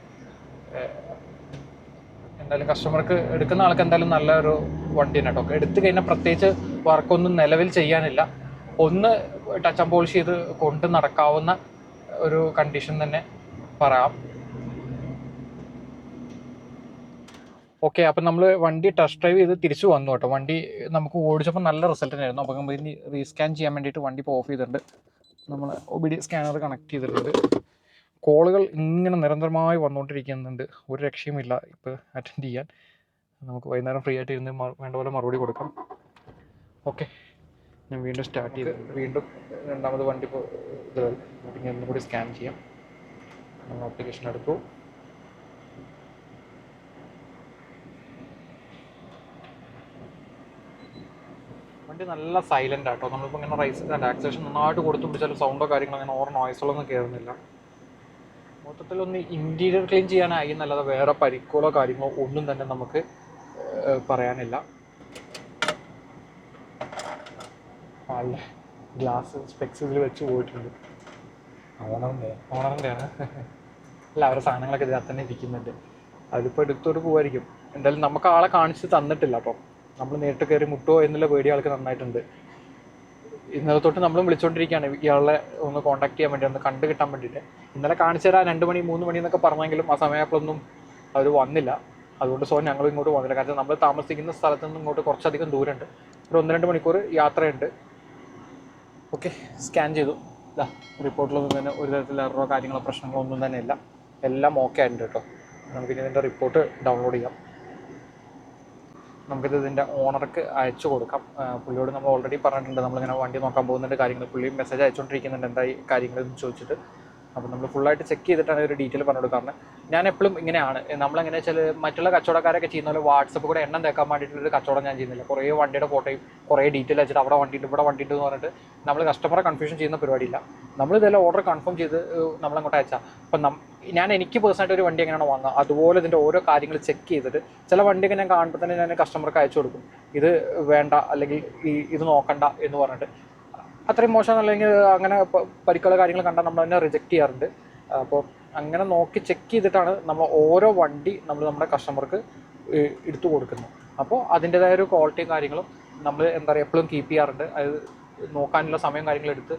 എന്തായാലും കസ്റ്റമർക്ക് എടുക്കുന്ന ആൾക്ക് എന്തായാലും നല്ലൊരു വണ്ടി തന്നെ കേട്ടോ. എടുത്തു കഴിഞ്ഞാൽ പ്രത്യേകിച്ച് വർക്കൊന്നും നിലവിൽ ചെയ്യാനില്ല. ഒന്ന് ടച്ച് ആൻഡ് പോളിഷ് ചെയ്ത് കൊണ്ട് നടക്കാവുന്ന ഒരു കണ്ടീഷൻ തന്നെ പറയാം. ഓക്കെ അപ്പം നമ്മൾ വണ്ടി ടെസ്റ്റ് ഡ്രൈവ് ചെയ്ത് തിരിച്ചു വന്നു കേട്ടോ. വണ്ടി നമുക്ക് ഓടിച്ചപ്പോൾ നല്ല റിസൾട്ട് തന്നെയായിരുന്നു. അപ്പോൾ നമ്മൾ ഇനി റീസ്കാൻ ചെയ്യാൻ വേണ്ടിയിട്ട് വണ്ടി ഇപ്പോൾ ഓഫ് ചെയ്തിട്ടുണ്ട്. നമ്മൾ O B D scanner connect ചെയ്തിട്ടുണ്ട്. കോളുകൾ ഇങ്ങനെ നിരന്തരമായി വന്നുകൊണ്ടിരിക്കുന്നുണ്ട്. ഒരു രക്ഷയുമില്ല ഇപ്പോൾ അറ്റൻഡ് ചെയ്യാൻ. നമുക്ക് വൈകുന്നേരം ഫ്രീ ആയിട്ട് ഇരുന്ന് വേണ്ട പോലെ മറുപടി കൊടുക്കാം. ഓക്കെ ഞാൻ വീണ്ടും സ്റ്റാർട്ട് ചെയ്ത് വീണ്ടും രണ്ടാമത് വണ്ടി ഇപ്പോൾ ഇത് ഒന്നുകൂടി ഒന്നും കൂടി സ്കാൻ ചെയ്യാം. നമ്മൾ ആപ്ലിക്കേഷൻ എടുത്തു. വണ്ടി നല്ല സൈലന്റ് ആട്ടോ. നമ്മളിപ്പോൾ ഇങ്ങനെ റൈസ് ആക്സേഷൻ നന്നായിട്ട് കൊടുത്തു പിടിച്ചാലും സൗണ്ടോ കാര്യങ്ങളോ അങ്ങനെ ഓവർ നോയ്സുകളൊന്നും കയറുന്നില്ല മൊത്തത്തിൽ ഒന്ന് ഇന്റീരിയർ ക്ലീൻ ചെയ്യാനായി എന്നല്ലാതെ വേറെ പരിക്കുകളോ കാര്യങ്ങളോ ഒന്നും തന്നെ നമുക്ക് പറയാനില്ല. നല്ല ഗ്ലാസ് സ്പെക്സ് ഇതിൽ വെച്ച് പോയിട്ടുണ്ട്. ഓണറിന്റെ ഓണറിന്റെയാണ് അല്ല അവരുടെ സാധനങ്ങളൊക്കെ ഇതിനകത്ത് തന്നെ ഇരിക്കുന്നുണ്ട്. അതിലിപ്പോൾ എടുത്തോട്ട് പോവായിരിക്കും. എന്തായാലും നമുക്ക് ആളെ കാണിച്ച് തന്നിട്ടില്ല അപ്പം. നമ്മൾ നേരിട്ട് കയറി മുട്ടോ എന്നുള്ള പേടി ആൾക്ക് നന്നായിട്ടുണ്ട്. ഇന്നലെ തൊട്ട് നമ്മളും വിളിച്ചുകൊണ്ടിരിക്കുകയാണ് ഇയാളെ ഒന്ന് കോൺടാക്ട് ചെയ്യാൻ വേണ്ടി ഒന്ന് കണ്ടു കിട്ടാൻ വേണ്ടിയിട്ട്. ഇന്നലെ കാണിച്ചു തരാം രണ്ട് മണി മൂന്ന് മണി എന്നൊക്കെ പറഞ്ഞെങ്കിലും ആ സമയപ്പോഴൊന്നും അവർ വന്നില്ല. അതുകൊണ്ട് സോ ഞങ്ങൾ ഇങ്ങോട്ട് വന്നില്ല കാരണം നമ്മൾ താമസിക്കുന്ന സ്ഥലത്ത് നിന്ന് ഇങ്ങോട്ട് കുറച്ചധികം ദൂരമുണ്ട്. ഒരു ഒന്ന് രണ്ട് മണിക്കൂർ യാത്രയുണ്ട്. ഓക്കെ സ്കാൻ ചെയ്തു. ഇതാ റിപ്പോർട്ടിലൊന്നും തന്നെ ഒരു തരത്തിലുള്ള എററോ കാര്യങ്ങളോ പ്രശ്നങ്ങളോ ഒന്നും തന്നെ ഇല്ല. എല്ലാം ഓക്കെ ആയിട്ടുണ്ട് കേട്ടോ. നമുക്കിനി ഇതിന്റെ റിപ്പോർട്ട് ഡൗൺലോഡ് ചെയ്യാം. നമുക്കിത് ഇതിന്റെ ഓണർക്ക് അയച്ചു കൊടുക്കാം. പുള്ളിയോട് നമ്മൾ ഓൾറെഡി പറഞ്ഞിട്ടുണ്ട്. നമ്മളിങ്ങനെ വണ്ടി നോക്കാൻ പോകുന്നുണ്ട് കാര്യങ്ങൾ പുള്ളി മെസ്സേജ് അയച്ചുകൊണ്ടിരിക്കുന്നുണ്ട്. എന്തായി കാര്യങ്ങളെന്ന് ചോദിച്ചിട്ട്. അപ്പോൾ നമ്മൾ ഫുള്ളായിട്ട് ചെക്ക് ചെയ്തിട്ടാണ് ഒരു ഡീറ്റെയിൽ പറഞ്ഞു കൊടുക്കാറ് ഞാൻ എപ്പോഴും ഇങ്ങനെയാണ്. നമ്മളെങ്ങനെ വെച്ചാൽ മറ്റുള്ള കച്ചവടക്കാരൊക്കെ ചെയ്യുന്ന പോലെ വാട്സപ്പ് കൂടെ എണ്ണം തേക്കാൻ വേണ്ടിയിട്ടൊരു കച്ചവടം ഞാൻ ചെയ്യുന്നില്ല. കുറേ വണ്ടിയുടെ ഫോട്ടോയും കുറേ ഡീറ്റെയിൽ വെച്ചിട്ട് അവിടെ വണ്ടി ഉണ്ട് ഇവിടെ വണ്ടി ഉണ്ട് എന്ന് പറഞ്ഞിട്ട് നമ്മൾ കസ്റ്റമറെ കൺഫ്യൂഷൻ ചെയ്യുന്ന പരിപാടിയില്ല. നമ്മൾ ഇതെല്ലാം ഓർഡർ കൺഫേം ചെയ്ത് നമ്മളങ്ങോട്ട് അയച്ചാൽ അപ്പം ഞാൻ എനിക്ക് പേഴ്സണായിട്ട് ഒരു വണ്ടി എങ്ങനെയാണ് വാങ്ങുക അതുപോലെ ഇതിന്റെ ഓരോ കാര്യങ്ങൾ ചെക്ക് ചെയ്തിട്ട് ചില വണ്ടിയൊക്കെ ഞാൻ കാണുമ്പോൾ തന്നെ ഞാൻ കസ്റ്റമർക്ക് അയച്ചു കൊടുക്കും. ഇത് വേണ്ട അല്ലെങ്കിൽ ഈ ഇത് നോക്കണ്ട എന്ന് പറഞ്ഞിട്ട് അത്രയും മോശം അല്ലെങ്കിൽ അങ്ങനെ പരിക്കുള്ള കാര്യങ്ങൾ കണ്ടാൽ നമ്മൾ തന്നെ റിജക്റ്റ് ചെയ്യാറുണ്ട്. അപ്പോൾ അങ്ങനെ നോക്കി ചെക്ക് ചെയ്തിട്ടാണ് നമ്മൾ ഓരോ വണ്ടി നമ്മൾ നമ്മുടെ കസ്റ്റമർക്ക് എടുത്തു കൊടുക്കുന്നത്. അപ്പോൾ അതിന്റെതായ ഒരു ക്വാളിറ്റിയും കാര്യങ്ങളും നമ്മൾ എന്താ പറയുക എപ്പോഴും കീപ്പ് ചെയ്യാറുണ്ട്. അത് നോക്കാനുള്ള സമയം കാര്യങ്ങളെടുത്ത്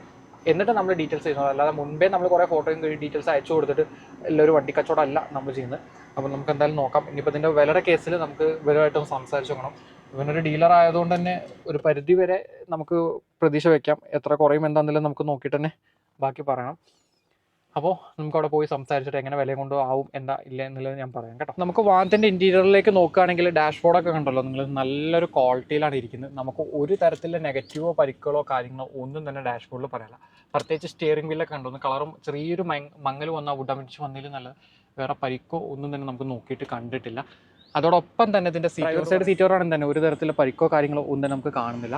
എന്നിട്ട് നമ്മൾ ഡീറ്റെയിൽസ് ചെയ്യുന്നത്. അല്ലാതെ മുൻപേ നമ്മൾ കുറേ ഫോട്ടോയും ഡീറ്റെയിൽസ് അയച്ചു കൊടുത്തിട്ട് എല്ലാവരും വണ്ടി കച്ചവടമല്ല നമ്മൾ ചെയ്യുന്നത്. അപ്പോൾ നമുക്ക് എന്തായാലും നോക്കാം. ഇനിയിപ്പോൾ ഇതിന്റെ വിലയുടെ കേസിൽ നമുക്ക് വിലയായിട്ടൊന്ന് സംസാരിച്ചു നോക്കണം. ഇവനൊരു ഡീലർ ആയതുകൊണ്ട് തന്നെ ഒരു പരിധി വരെ നമുക്ക് പ്രതീക്ഷ വെക്കാം. എത്ര കുറയും എന്താണെന്നില്ല നമുക്ക് നോക്കിയിട്ട് തന്നെ ബാക്കി പറയണം. അപ്പോൾ നമുക്ക് അവിടെ പോയി സംസാരിച്ചിട്ട് എങ്ങനെ വിലയും കൊണ്ട് ആവും എന്താ ഇല്ല എന്നുള്ളത് ഞാൻ പറയാം കേട്ടോ. നമുക്ക് വാഹനത്തിന്റെ ഇന്റീരിയറിലേക്ക് നോക്കുകയാണെങ്കിൽ ഡാഷ്ബോർഡൊക്കെ കണ്ടല്ലോ. നിങ്ങൾ നല്ലൊരു ക്വാളിറ്റിയിലാണ് ഇരിക്കുന്നത്. നമുക്ക് ഒരു തരത്തിലുള്ള നെഗറ്റീവോ പരിക്കുകളോ കാര്യങ്ങളോ ഒന്നും തന്നെ ഡാഷ്ബോർഡിൽ പറയാനില്ല. പ്രത്യേകിച്ച് സ്റ്റിയറിംഗ് വീലൊക്കെ കണ്ടു? കളറും ചെറിയൊരു മങ്ങൽ വന്ന വുഡമിച്ച് വന്നതിൽ നല്ല വേറെ പരിക്കോ ഒന്നും തന്നെ നമുക്ക് നോക്കിയിട്ട് കണ്ടിട്ടില്ല. അതോടൊപ്പം തന്നെ ഇതിന്റെ സീറ്റ് സൈഡ് സീറ്റ് ആണെങ്കിൽ തന്നെ ഒരു തരത്തിലുള്ള പരിക്കോ കാര്യങ്ങളോ ഒന്നും നമുക്ക് കാണുന്നില്ല.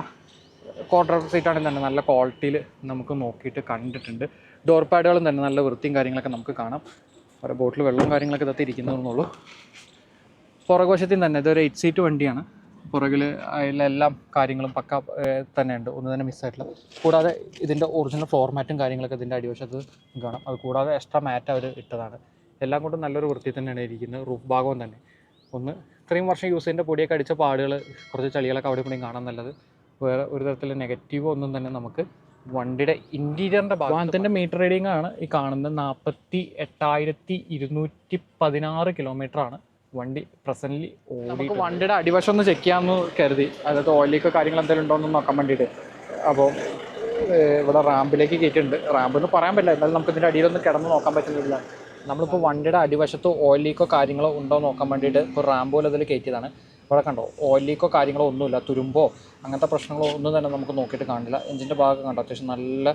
ക്വാർട്ടർ സീറ്റ് ആണെങ്കിൽ തന്നെ നല്ല ക്വാളിറ്റിയിൽ നമുക്ക് നോക്കിയിട്ട് കണ്ടിട്ടുണ്ട്. ഡോർ പാഡുകളും തന്നെ നല്ല വൃത്തിയും കാര്യങ്ങളൊക്കെ നമുക്ക് കാണാം. ഓരോ ബോട്ടിൽ വെള്ളവും കാര്യങ്ങളൊക്കെ ഇതൊക്കെ ഇരിക്കുന്നതെന്നുള്ളൂ പുറകുവശത്തിൽ തന്നെ ഇതൊരു എയ്റ്റ് സീറ്റ് വണ്ടിയാണ്. പുറകിൽ അതിലെല്ലാം കാര്യങ്ങളും പക്ക തന്നെ തന്നെയുണ്ട്. ഒന്നും തന്നെ മിസ്സായിട്ടില്ല കൂടാതെ ഇതിന്റെ ഒറിജിനൽ ഫോർമാറ്റും കാര്യങ്ങളൊക്കെ ഇതിന്റെ അടിവശത്ത് കാണാം. അത് കൂടാതെ എക്സ്ട്രാ മാറ്റ് അവർ ഇട്ടതാണ്. എല്ലാം കൊണ്ടും നല്ലൊരു വൃത്തി തന്നെയാണ് ഇരിക്കുന്നത്. റൂഫ് ഭാഗവും തന്നെ. ഒന്ന് ഇത്രയും വർഷം യൂസ് ചെയ്യേണ്ട പൊടിയൊക്കെ അടിച്ച പാടുകൾ കുറച്ച് ചളികളൊക്കെ അവിടെ കൂടി കാണാൻ നല്ലത്. വേറെ ഒരു തരത്തിൽ നെഗറ്റീവോ ഒന്നും തന്നെ നമുക്ക് വണ്ടിയുടെ ഇന്റീരിയറിന്റെ വാഹനത്തിന്റെ മീറ്റർ റീഡിംഗ് ആണ്. ഈ കാണുന്നത് നാൽപ്പത്തി എട്ടായിരത്തി ഇരുന്നൂറ്റി പതിനാറ് കിലോമീറ്റർ ആണ് വണ്ടി പ്രസന്റ്ലി ഓടി വണ്ടിയുടെ അടിവശം ഒന്ന് ചെക്ക് ചെയ്യാമെന്ന് കരുതി. അതായത് ഓയിലൊക്കെ കാര്യങ്ങൾ എന്തെങ്കിലും ഉണ്ടോ എന്ന് നോക്കാൻ വേണ്ടിയിട്ട്. അപ്പോൾ ഇവിടെ റാമ്പിലേക്ക് കയറ്റിയിട്ടുണ്ട് റാമ്പ് എന്ന് പറയാൻ പറ്റില്ല. എന്നാലും നമുക്ക് ഇതിന്റെ അടിയിലൊന്നും കിടന്ന് നോക്കാൻ പറ്റുന്നില്ല നമ്മളിപ്പോൾ വണ്ടിയുടെ അടിവശത്ത് ഓയിൽ ലീക്കോ കാര്യങ്ങളോ ഉണ്ടോ നോക്കാൻ വേണ്ടിയിട്ട് ഇപ്പോൾ റാമ്പോൽ അതിൽ കയറ്റിയതാണ് ഇവിടെ കണ്ടോ ഓയിൽ ലീക്കോ കാര്യങ്ങളോ ഒന്നുമില്ല തുരുമ്പോ അങ്ങനത്തെ പ്രശ്നങ്ങളോ ഒന്നും തന്നെ നമുക്ക് നോക്കിയിട്ട് കാണില്ല. എഞ്ചിന്റെ ഭാഗം കണ്ടോ അത്യാവശ്യം നല്ല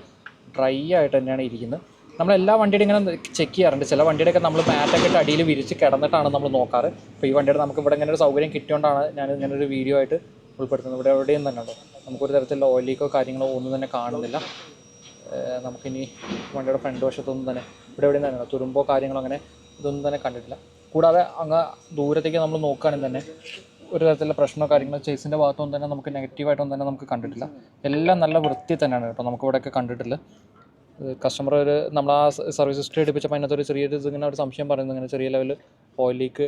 ഡ്രൈ ആയിട്ട് തന്നെയാണ് ഇരിക്കുന്നത്. നമ്മൾ എല്ലാ വണ്ടിയുടെ ഇങ്ങനെ ചെക്ക് ചെയ്യാറുണ്ട്. ചില വണ്ടിയുടെയൊക്കെ നമ്മൾ മാറ്റൊക്കെ ഇട്ട് അടിയിൽ വിരിച്ച് കിടന്നിട്ടാണ് നമ്മൾ നോക്കാറ്. അപ്പോൾ ഈ വണ്ടിയുടെ നമുക്ക് ഇവിടെ ഇങ്ങനെ ഒരു സൗകര്യം കിട്ടിയോണ്ടാണ് ഞാൻ ഇങ്ങനെ ഒരു വീഡിയോ ആയിട്ട് ഉൾപ്പെടുത്തുന്നത്. ഇവിടെ എവിടെയും തന്നെ ഉണ്ടോ നമുക്കൊരു തരത്തിലുള്ള ഓയിൽ ലീക്കോ കാര്യങ്ങളോ ഒന്നും തന്നെ കാണുന്നില്ല. നമുക്കിനി വണ്ടിയുടെ ഫ്രണ്ട് വശത്തൊന്നും തന്നെ ഇവിടെ എവിടെയും തന്നെ തുരുമ്പോ കാര്യങ്ങളോ അങ്ങനെ ഇതൊന്നും തന്നെ കണ്ടിട്ടില്ല. കൂടാതെ അങ്ങ് ദൂരത്തേക്ക് നമ്മൾ നോക്കുകയാണെങ്കിൽ തന്നെ ഒരു തരത്തിലുള്ള പ്രശ്നമോ കാര്യങ്ങളോ ചേസിന്റെ ഭാഗത്തൊന്നും തന്നെ നമുക്ക് നെഗറ്റീവായിട്ടൊന്നും തന്നെ നമുക്ക് കണ്ടിട്ടില്ല. എല്ലാം നല്ല വൃത്തി തന്നെയാണ് കേട്ടോ നമുക്ക് ഇവിടെയൊക്കെ കണ്ടിട്ടില്ല. കസ്റ്റമർ ഒരു നമ്മൾ ആ സർവീസ് ഹിസ്റ്ററി എടുപ്പിച്ചപ്പോൾ അതിനകത്ത് ഒരു ചെറിയൊരു ഇതിങ്ങനെ ഒരു സംശയം പറയുന്നത് ഇങ്ങനെ ചെറിയ ലെവൽ ഓയിൽ ലീക്ക്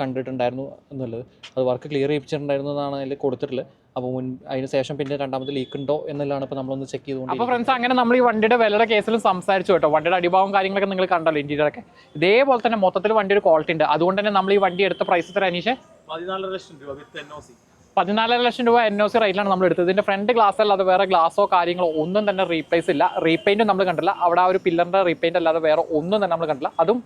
കണ്ടിട്ടുണ്ടായിരുന്നു എന്നുള്ളത്. അത് വർക്ക് ക്ലിയർ ചെയ്യിപ്പിച്ചിട്ടുണ്ടായിരുന്നു എന്നാണ് അതിൽ കൊടുത്തിട്ടുള്ളത്. അപ്പോൾ മുൻ അതിന് ശേഷം പിന്നെ രണ്ടാമത് ലീക്ക് ഉണ്ടോ എന്നുള്ളതാണ് ഇപ്പോൾ നമ്മളൊന്ന് ചെക്ക് ചെയ്തുകൊണ്ട് അപ്പോൾ ഫ്രണ്ട്സ് അങ്ങനെ നമ്മൾ ഈ വണ്ടിയുടെ വിലയുടെ കേസിലും സംസാരിച്ചു കേട്ടോ. വണ്ടിയുടെ അടിഭാവം കാര്യങ്ങളൊക്കെ നിങ്ങൾ കണ്ടല്ലോ ഇന്റീരിയറൊക്കെ ഇതേപോലെ തന്നെ മൊത്തത്തിൽ വണ്ടി ഒരു ക്വാളിറ്റി ഉണ്ട്. അതുകൊണ്ട് തന്നെ നമ്മൾ ഈ വണ്ടി എടുത്ത പ്രൈസ് എത്ര അനീഷ്? പതിനാലര ലക്ഷം രൂപ വിത്ത് എൻ ഒ സി പതിനാലര ലക്ഷം രൂപ എൻ ഒ സി റേറ്റിലാണ് നമ്മൾ എടുത്തത്. ഇതിന്റെ ഫ്രണ്ട് ഗ്ലാസ് അല്ലാതെ വേറെ ഗ്ലാസോ കാര്യങ്ങളോ ഒന്നും തന്നെ റീപ്ലേസ് ഇല്ല. റീപെയിന്റും നമ്മൾ കണ്ടില്ല. അവിടെ ആ ഒരു പില്ലറിന്റെ റീപെയിന്റ് അല്ലാതെ വേറെ ഒന്നും തന്നെ നമ്മൾ കണ്ടില്ല. അതും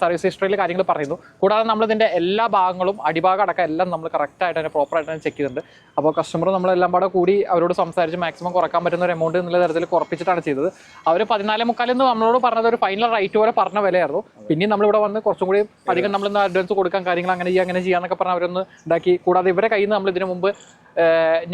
സർവീസ് ഹിസ്റ്ററിയിൽ കാര്യങ്ങൾ പറയുന്നു. കൂടാതെ നമ്മൾ ഇതിന്റെ എല്ലാ ഭാഗങ്ങളും അടിഭാഗം അടക്കം എല്ലാം നമ്മൾ കറക്റ്റായിട്ട് തന്നെ പ്രോപ്പർ ആയിട്ട് തന്നെ ചെക്ക് ചെയ്തിട്ടുണ്ട്. അപ്പോൾ കസ്റ്റമർ നമ്മളെല്ലാം പാടെ കൂടി അവരോട് സംസാരിച്ച് മാക്സിമം കുറയ്ക്കാൻ പറ്റുന്ന ഒരു എമൗണ്ട് എന്നുള്ള തരത്തിൽ കുറപ്പിച്ചിട്ടാണ് ചെയ്തത്. അവർ പതിനാല് മുക്കാലെന്ന് നമ്മളോട് പറഞ്ഞത് ഒരു ഫൈനൽ റേറ്റ് പോലെ പറഞ്ഞ വിലയായിരുന്നു. പിന്നെയും നമ്മളിവിടെ വന്ന് കുറച്ചും കൂടി അധികം നമ്മളിന്ന് അഡ്വാൻസ് കൊടുക്കാൻ കാര്യങ്ങൾ അങ്ങനെ ചെയ്യുക അങ്ങനെ ചെയ്യാന്നൊക്കെ പറഞ്ഞ് അവരൊന്ന് ഇതാക്കി. കൂടാതെ ഇവരെ കയ്യിൽ നിന്ന് നമ്മൾ ഇതിനു മുമ്പ്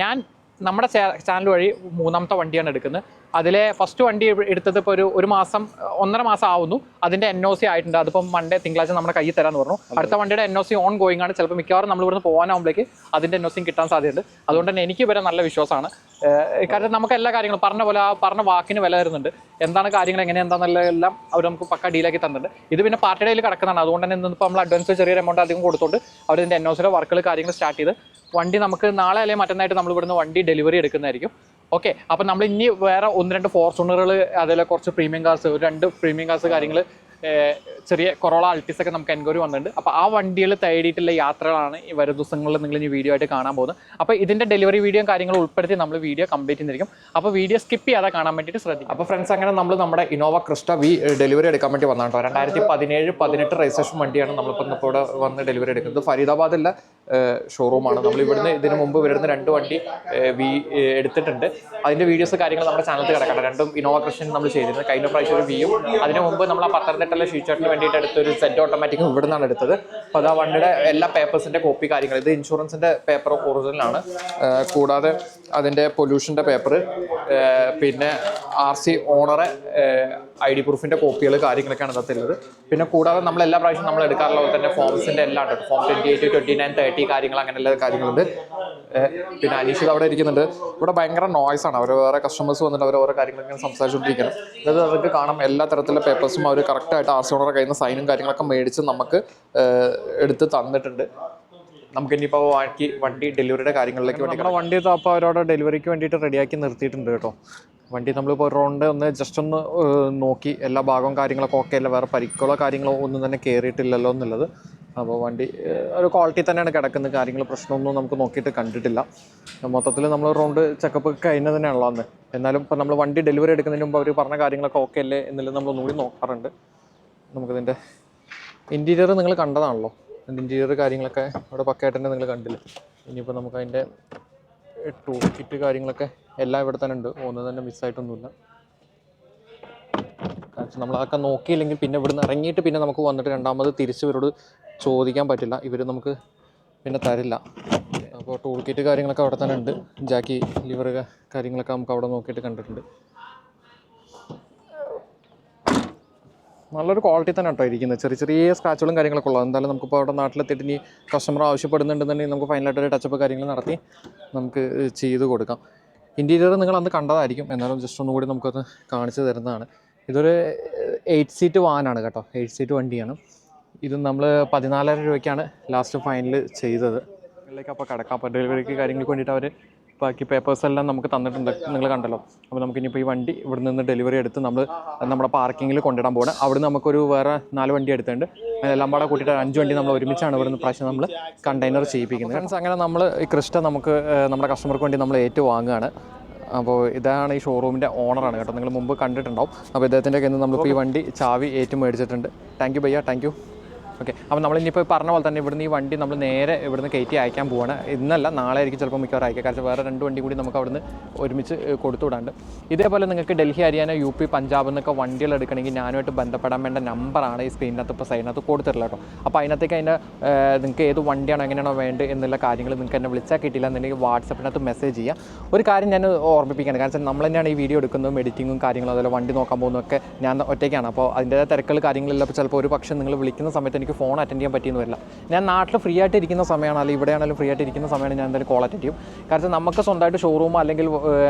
ഞാൻ നമ്മുടെ ചാനൽ വഴി മൂന്നാമത്തെ വണ്ടിയാണ് എടുക്കുന്നത്. അതിലെ ഫസ്റ്റ് വണ്ടി എടുത്തത് ഇപ്പോൾ ഒരു ഒരു മാസം ഒന്നര മാസം ആവുന്നു. അതിന്റെ എൻ ഒ സി ആയിട്ടുണ്ട്. അതിപ്പം മൺഡേ തിങ്കളാഴ്ച നമ്മുടെ കയ്യിൽ തരാന്ന് പറഞ്ഞു. അടുത്ത വണ്ടിയുടെ N O C ongoing ആണ്. ചിലപ്പോൾ മിക്കവാറും നമ്മൾ ഇവിടുന്ന് പോകാനാകുമ്പോഴേക്ക് അതിന്റെ എൻ ഒ സിയും കിട്ടാൻ സാധ്യതയുണ്ട്. അതുകൊണ്ട് തന്നെ എനിക്ക് വരെ നല്ല വിശ്വാസമാണ്. കാര്യം കാരണം നമുക്ക് എല്ലാ കാര്യങ്ങളും പറഞ്ഞ പോലെ ആ പറഞ്ഞ വാക്കിന് വില തരുന്നുണ്ട്. എന്താണ് കാര്യങ്ങൾ എങ്ങനെ എന്താണെന്നുള്ള എല്ലാം അവർ നമുക്ക് പക്ക ഡീലാക്കി തന്നിട്ടുണ്ട്. ഇത് പിന്നെ പാർട്ടിയുടെ കയ്യിൽ കിടക്കുന്നതാണ്. അതുകൊണ്ട് തന്നെ ഇന്നിപ്പോൾ നമ്മൾ അഡ്വാൻസ് ചെറിയൊരു എമൗണ്ട് അധികം കൊടുത്തുകൊണ്ട് അവർ ഇതിന്റെ എൻ ഒ സിയുടെ വർക്കുകൾ കാര്യങ്ങൾ സ്റ്റാർട്ട് ചെയ്ത് വണ്ടി നമുക്ക് നാളെ അല്ലെങ്കിൽ മറ്റന്നായിട്ട് നമ്മൾ ഇവിടുന്ന് വണ്ടി ഡെലിവറി എടുക്കുന്നതായിരിക്കും. ഓക്കെ അപ്പം നമ്മൾ ഇനി വേറെ ഒന്ന് രണ്ട് ഫോർച്യൂണറുകൾ അതിലെ കുറച്ച് പ്രീമിയം കാർസ് ഒരു രണ്ട് പ്രീമിയം കാർസ് കാര്യങ്ങൾ ചെറിയ കൊറോള അൾട്ടിസ് ഒക്കെ നമുക്ക് എൻക്വയറി വന്നിട്ടുണ്ട്. അപ്പോൾ ആ വണ്ടികൾ തേടിയിട്ടുള്ള യാത്രകളാണ് ഈ വരും ദിവസങ്ങളിൽ നിങ്ങൾ ഈ വീഡിയോ ആയിട്ട് കാണാൻ പോകുന്നത്. അപ്പോൾ ഇതിന്റെ ഡെലിവറി വീഡിയോ കാര്യങ്ങളും ഉൾപ്പെടുത്തി നമ്മൾ വീഡിയോ കംപ്ലീറ്റ് ചെയ്തിരിക്കും. അപ്പോൾ വീഡിയോ സ്കിപ്പ് ചെയ്യാതെ കാണാൻ വേണ്ടിയിട്ട് ശ്രദ്ധിക്കും അപ്പോൾ ഫ്രണ്ട്സ് അങ്ങനെ നമ്മൾ നമ്മുടെ ഇന്നോവ ക്രിസ്റ്റ വി ഡെലിവറി എടുക്കാൻ വേണ്ടി വന്നാണ് കേട്ടോ. രണ്ടായിരത്തി പതിനേഴ് പതിനെട്ട് രജിസ്ട്രേഷൻ വണ്ടിയാണ് നമ്മളിപ്പോൾ ഇപ്പോൾ വന്ന് ഡെലിവറി എടുക്കുന്നത്. ഫരീദാബാദിലെ ഷോറൂമാണ് നമ്മൾ ഇവിടുന്ന് ഇതിന് മുമ്പ് ഇവിടുന്ന് രണ്ട് വണ്ടി വി എടുത്തിട്ടുണ്ട്. അതിന്റെ വീഡിയോസ് കാര്യങ്ങൾ നമ്മുടെ ചാനലിൽ കിടക്കട്ടെ. രണ്ടും ഇനോവ ക്രിസ്റ്റൻ നമ്മൾ ചെയ്തിരുന്നത്. കഴിഞ്ഞ പ്രാവശ്യം ഒരു വിയും അതിന് മുമ്പ് നമ്മൾ ആ പത്തനംതിട്ടയിലെ ഷീച്ചേട്ടിന് വേണ്ടിയിട്ട് എടുത്ത ഒരു സെറ്റ് ഓട്ടോമാറ്റിക് ഇവിടെ നിന്നാണ് എടുത്തത്. അപ്പോൾ അത് ആ വണ്ടിയുടെ എല്ലാ പേപ്പേഴ്സിന്റെ കോപ്പി കാര്യങ്ങൾ. ഇത് ഇൻഷുറൻസിന്റെ പേപ്പർ ഒറിജിനലാണ് കൂടാതെ അതിന്റെ പൊല്യൂഷന്റെ പേപ്പർ പിന്നെ ആർ സി ഓണറെ ഐ ഡി പ്രൂഫിന്റെ കോപ്പികൾ കാര്യങ്ങളൊക്കെയാണ് ഇതിനകത്തുള്ളത് പിന്നെ കൂടാതെ നമ്മൾ എല്ലാ പ്രാവശ്യം നമ്മൾ എടുക്കാറുള്ള പോലെ തന്നെ ഫോംസിന്റെ എല്ലാം ഉണ്ട്. Form twenty eight twenty nine thirty കാര്യങ്ങൾ അങ്ങനെയുള്ള കാര്യങ്ങളുണ്ട്. പിന്നെ അനീഷിത് അവിടെ ഇരിക്കുന്നുണ്ട്. ഇവിടെ ഭയങ്കര നോയ്സ് ആണ്. അവർ വേറെ കസ്റ്റമേഴ്സ് വന്നിട്ട് അവർ ഓരോ കാര്യങ്ങളൊക്കെ സംസാരിച്ചുകൊണ്ടിരിക്കണം അതായത് അവർക്ക് കാണാം എല്ലാ തരത്തിലുള്ള പേപ്പേഴ്സും അവർ കറക്റ്റായിട്ട് ആർ സി ഓണറെ കയ്യിൽ നിന്ന് സൈനും കാര്യങ്ങളൊക്കെ മേടിച്ച് നമുക്ക് എടുത്ത് തന്നിട്ടുണ്ട്. നമുക്ക് ഇനിയിപ്പോൾ ബാക്കി വണ്ടി ഡെലിവറിയുടെ കാര്യങ്ങളിലേക്ക് വേണ്ടി നമ്മുടെ വണ്ടി അപ്പോൾ അവരോട് ഡെലിവറിക്ക് വേണ്ടിയിട്ട് റെഡിയാക്കി നിർത്തിയിട്ടുണ്ട് കേട്ടോ. വണ്ടി നമ്മളിപ്പോൾ ഒരു റൗണ്ട് ഒന്ന് ജസ്റ്റ് ഒന്ന് നോക്കി എല്ലാ ഭാഗവും കാര്യങ്ങളൊക്കെ ഓക്കെ അല്ല? വേറെ പരിക്കുകളോ കാര്യങ്ങളോ ഒന്നും തന്നെ കയറിയിട്ടില്ലല്ലോ എന്നുള്ളത്. അപ്പോൾ വണ്ടി ഒരു ക്വാളിറ്റി തന്നെയാണ് കിടക്കുന്നത്. കാര്യങ്ങൾ പ്രശ്നമൊന്നും നമുക്ക് നോക്കിയിട്ട് കണ്ടിട്ടില്ല. മൊത്തത്തിൽ നമ്മൾ റൗണ്ട് ചെക്കപ്പ് കഴിഞ്ഞ തന്നെയാണല്ലോ അന്ന്. എന്നാലും ഇപ്പോൾ നമ്മൾ വണ്ടി ഡെലിവറി എടുക്കുന്നതിന് മുമ്പ് അവർ പറഞ്ഞ കാര്യങ്ങളൊക്കെ ഓക്കെ അല്ലേ എന്നുള്ളത് നമ്മൾ ഒന്നുകൂടി നോക്കാറുണ്ട്. നമുക്കിതിന്റെ ഇന്റീരിയർ നിങ്ങൾ കണ്ടതാണല്ലോ. ഇന്റീരിയർ കാര്യങ്ങളൊക്കെ അവിടെ പക്കയായിട്ട് തന്നെ നിങ്ങൾ കണ്ടില്ല? ഇനിയിപ്പോൾ നമുക്ക് അതിന്റെ ടൂൾ കിറ്റ് കാര്യങ്ങളൊക്കെ എല്ലാം ഇവിടെ തന്നെ ഉണ്ട്. ഒന്നും തന്നെ മിസ്സായിട്ടൊന്നുമില്ല കാരണം നമ്മൾ അതൊക്കെ നോക്കിയില്ലെങ്കിൽ പിന്നെ ഇവിടുന്ന് ഇറങ്ങിയിട്ട് പിന്നെ നമുക്ക് വന്നിട്ട് രണ്ടാമത് തിരിച്ച് ഇവരോട് ചോദിക്കാൻ പറ്റില്ല. ഇവർ നമുക്ക് പിന്നെ തരില്ല. അപ്പോൾ ടൂൾ കിറ്റ് കാര്യങ്ങളൊക്കെ അവിടെ തന്നെ ഉണ്ട്. ജാക്കി ലിവർ കാര്യങ്ങളൊക്കെ നമുക്ക് അവിടെ നോക്കിയിട്ട് കണ്ടിട്ടുണ്ട്. നല്ലൊരു ക്വാളിറ്റി തന്നെ കേട്ടോ ഇരിക്കുന്നത്. ചെറിയ ചെറിയ സ്ക്രാച്ചുകളും കാര്യങ്ങളൊക്കെ ഉള്ളത് എന്തായാലും നമുക്കിപ്പോൾ അവിടെ നാട്ടിലെത്തിയിട്ട് ഇനി കസ്റ്റമർ ആവശ്യപ്പെടുന്നുണ്ടെന്നുണ്ടെങ്കിൽ നമുക്ക് ഫൈനലായിട്ടൊരു ടച്ചപ്പ് കാര്യങ്ങൾ നടത്തി നമുക്ക് ചെയ്ത് കൊടുക്കാം. ഇന്റീരിയർ നിങ്ങൾ അന്ന് കണ്ടതായിരിക്കും. എന്നാലും ജസ്റ്റ് ഒന്നുകൂടി നമുക്കത് കാണിച്ചു തരുന്നതാണ്. ഇതൊരു എയ്റ്റ് സീറ്റ് വാനാണ് കേട്ടോ. എയ്റ്റ് സീറ്റ് വണ്ടിയാണ്. ഇത് നമ്മൾ പതിനാലായിരം രൂപയ്ക്കാണ് ലാസ്റ്റ് ഫൈനൽ ചെയ്തത്. അപ്പോൾ കിടക്കാം അപ്പോൾ ഡെലിവറിക്ക് കാര്യങ്ങൾക്ക് വേണ്ടിയിട്ട് അവർ ബാക്കി പേപ്പേഴ്സ് എല്ലാം നമുക്ക് തന്നിട്ടുണ്ട്. നിങ്ങൾ കണ്ടല്ലോ. അപ്പോൾ നമുക്ക് ഇനിയിപ്പോൾ ഈ വണ്ടി ഇവിടെ നിന്ന് ഡെലിവറി എടുത്ത് നമ്മൾ നമ്മുടെ പാർക്കിങ്ങിൽ കൊണ്ടിടാൻ പോകണം അവിടെ നമുക്കൊരു വേറെ നാല് വണ്ടി എടുത്തിട്ടുണ്ട്. എല്ലാം പാടെ കൂട്ടിയിട്ട് അഞ്ച് വണ്ടി നമ്മൾ ഒരുമിച്ചാണ് ഇവിടെ നിന്ന് പ്രാവശ്യം നമ്മൾ കണ്ടെയ്നർ ചെയ്യിപ്പിക്കുന്നത്. ഫ്രണ്ട്സ് അങ്ങനെ നമ്മൾ ഈ ക്രിസ്റ്റ നമുക്ക് നമ്മുടെ കസ്റ്റമർക്ക് വേണ്ടി നമ്മൾ ഏറ്റ് വാങ്ങുകയാണ് അപ്പോൾ ഇതാണ് ഈ ഷോറൂമിന്റെ ഓണറാണ് കേട്ടോ. നിങ്ങൾ മുമ്പ് കണ്ടിട്ടുണ്ടാവും. അപ്പോൾ ഇദ്ദേഹത്തിന്റെ കയ്യിൽ നിന്ന് നമ്മളിപ്പോൾ ഈ വണ്ടി ചാവി ഏറ്റു മേടിച്ചിട്ടുണ്ട് താങ്ക് യു ഭയ്യ താങ്ക് ഓക്കെ അപ്പോൾ നമ്മൾ ഇനിയിപ്പോൾ പറഞ്ഞ പോലെ തന്നെ ഇവിടുന്ന് ഈ വണ്ടി നമ്മൾ നേരെ ഇവിടുന്ന് കയറ്റി അയക്കാൻ പോവാണ്. ഇന്നല്ല നാളെ ആയിരിക്കും ചിലപ്പോൾ മിക്കവാറും അയക്കുക. കാരണം വേറെ രണ്ട് വണ്ടി കൂടി നമുക്ക് അവിടുന്ന് ഒരുമിച്ച് കൊടുത്തുവിടാണ്ട് ഇതേപോലെ നിങ്ങൾക്ക് ഡൽഹി ഹരിയാന യു പി പഞ്ചാബ് എന്നൊക്കെ വണ്ടികൾ എടുക്കണമെങ്കിൽ ഞാനുമായിട്ട് ബന്ധപ്പെടാൻ വേണ്ട നമ്പറാണ് ഈ സ്ക്രീനിനകത്ത് ഇപ്പോൾ സൈനകത്ത് കൊടുത്തിട്ടില്ല കേട്ടോ. അപ്പോൾ അതിനകത്തേക്ക് അതിന്റെ നിങ്ങൾക്ക് ഏത് വണ്ടിയാണോ എങ്ങനെയാണോ വേണ്ടത് എന്നുള്ള കാര്യങ്ങൾ നിങ്ങൾക്ക് എന്നെ വിളിച്ചാൽ കിട്ടിയില്ല എന്നുണ്ടെങ്കിൽ വാട്സപ്പിനകത്ത് മെസ്സേജ് ചെയ്യുക ഒരു കാര്യം ഞാൻ ഓർമ്മിപ്പിക്കുകയാണ്. കാരണം വെച്ചാൽ നമ്മൾ തന്നെയാണ് ഈ വീഡിയോ എടുക്കുന്നതും എഡിറ്റിങ്ങും കാര്യങ്ങളും അതുപോലെ വണ്ടി നോക്കാൻ പോകുന്നതൊക്കെ ഞാൻ ഒറ്റയ്ക്കാണ്. അപ്പോൾ അതിന്റെ തിരക്കുകൾ കാര്യങ്ങളെല്ലാം അപ്പോൾ ചിലപ്പോൾ ഒരു പക്ഷേ നിങ്ങൾ വിളിക്കുന്ന സമയത്ത് എനിക്ക് ഫോൺ അറ്റൻഡ് ചെയ്യാൻ പറ്റിയെന്ന് വരില്ല. ഞാൻ നാട്ടിൽ ഫ്രീ ആയിട്ട് ഇരിക്കുന്ന സമയമാണ് അല്ലെങ്കിൽ ഇവിടെയാണെങ്കിലും ഫ്രീ ആയിട്ട് ഇരിക്കുന്ന സമയമാണ് ഞാൻ എന്തായാലും കോൾ അറ്റൻഡ് ചെയ്യും. കാരണം നമുക്ക് സ്വന്തമായിട്ട് ഷോറൂമോ അല്ലെങ്കിൽ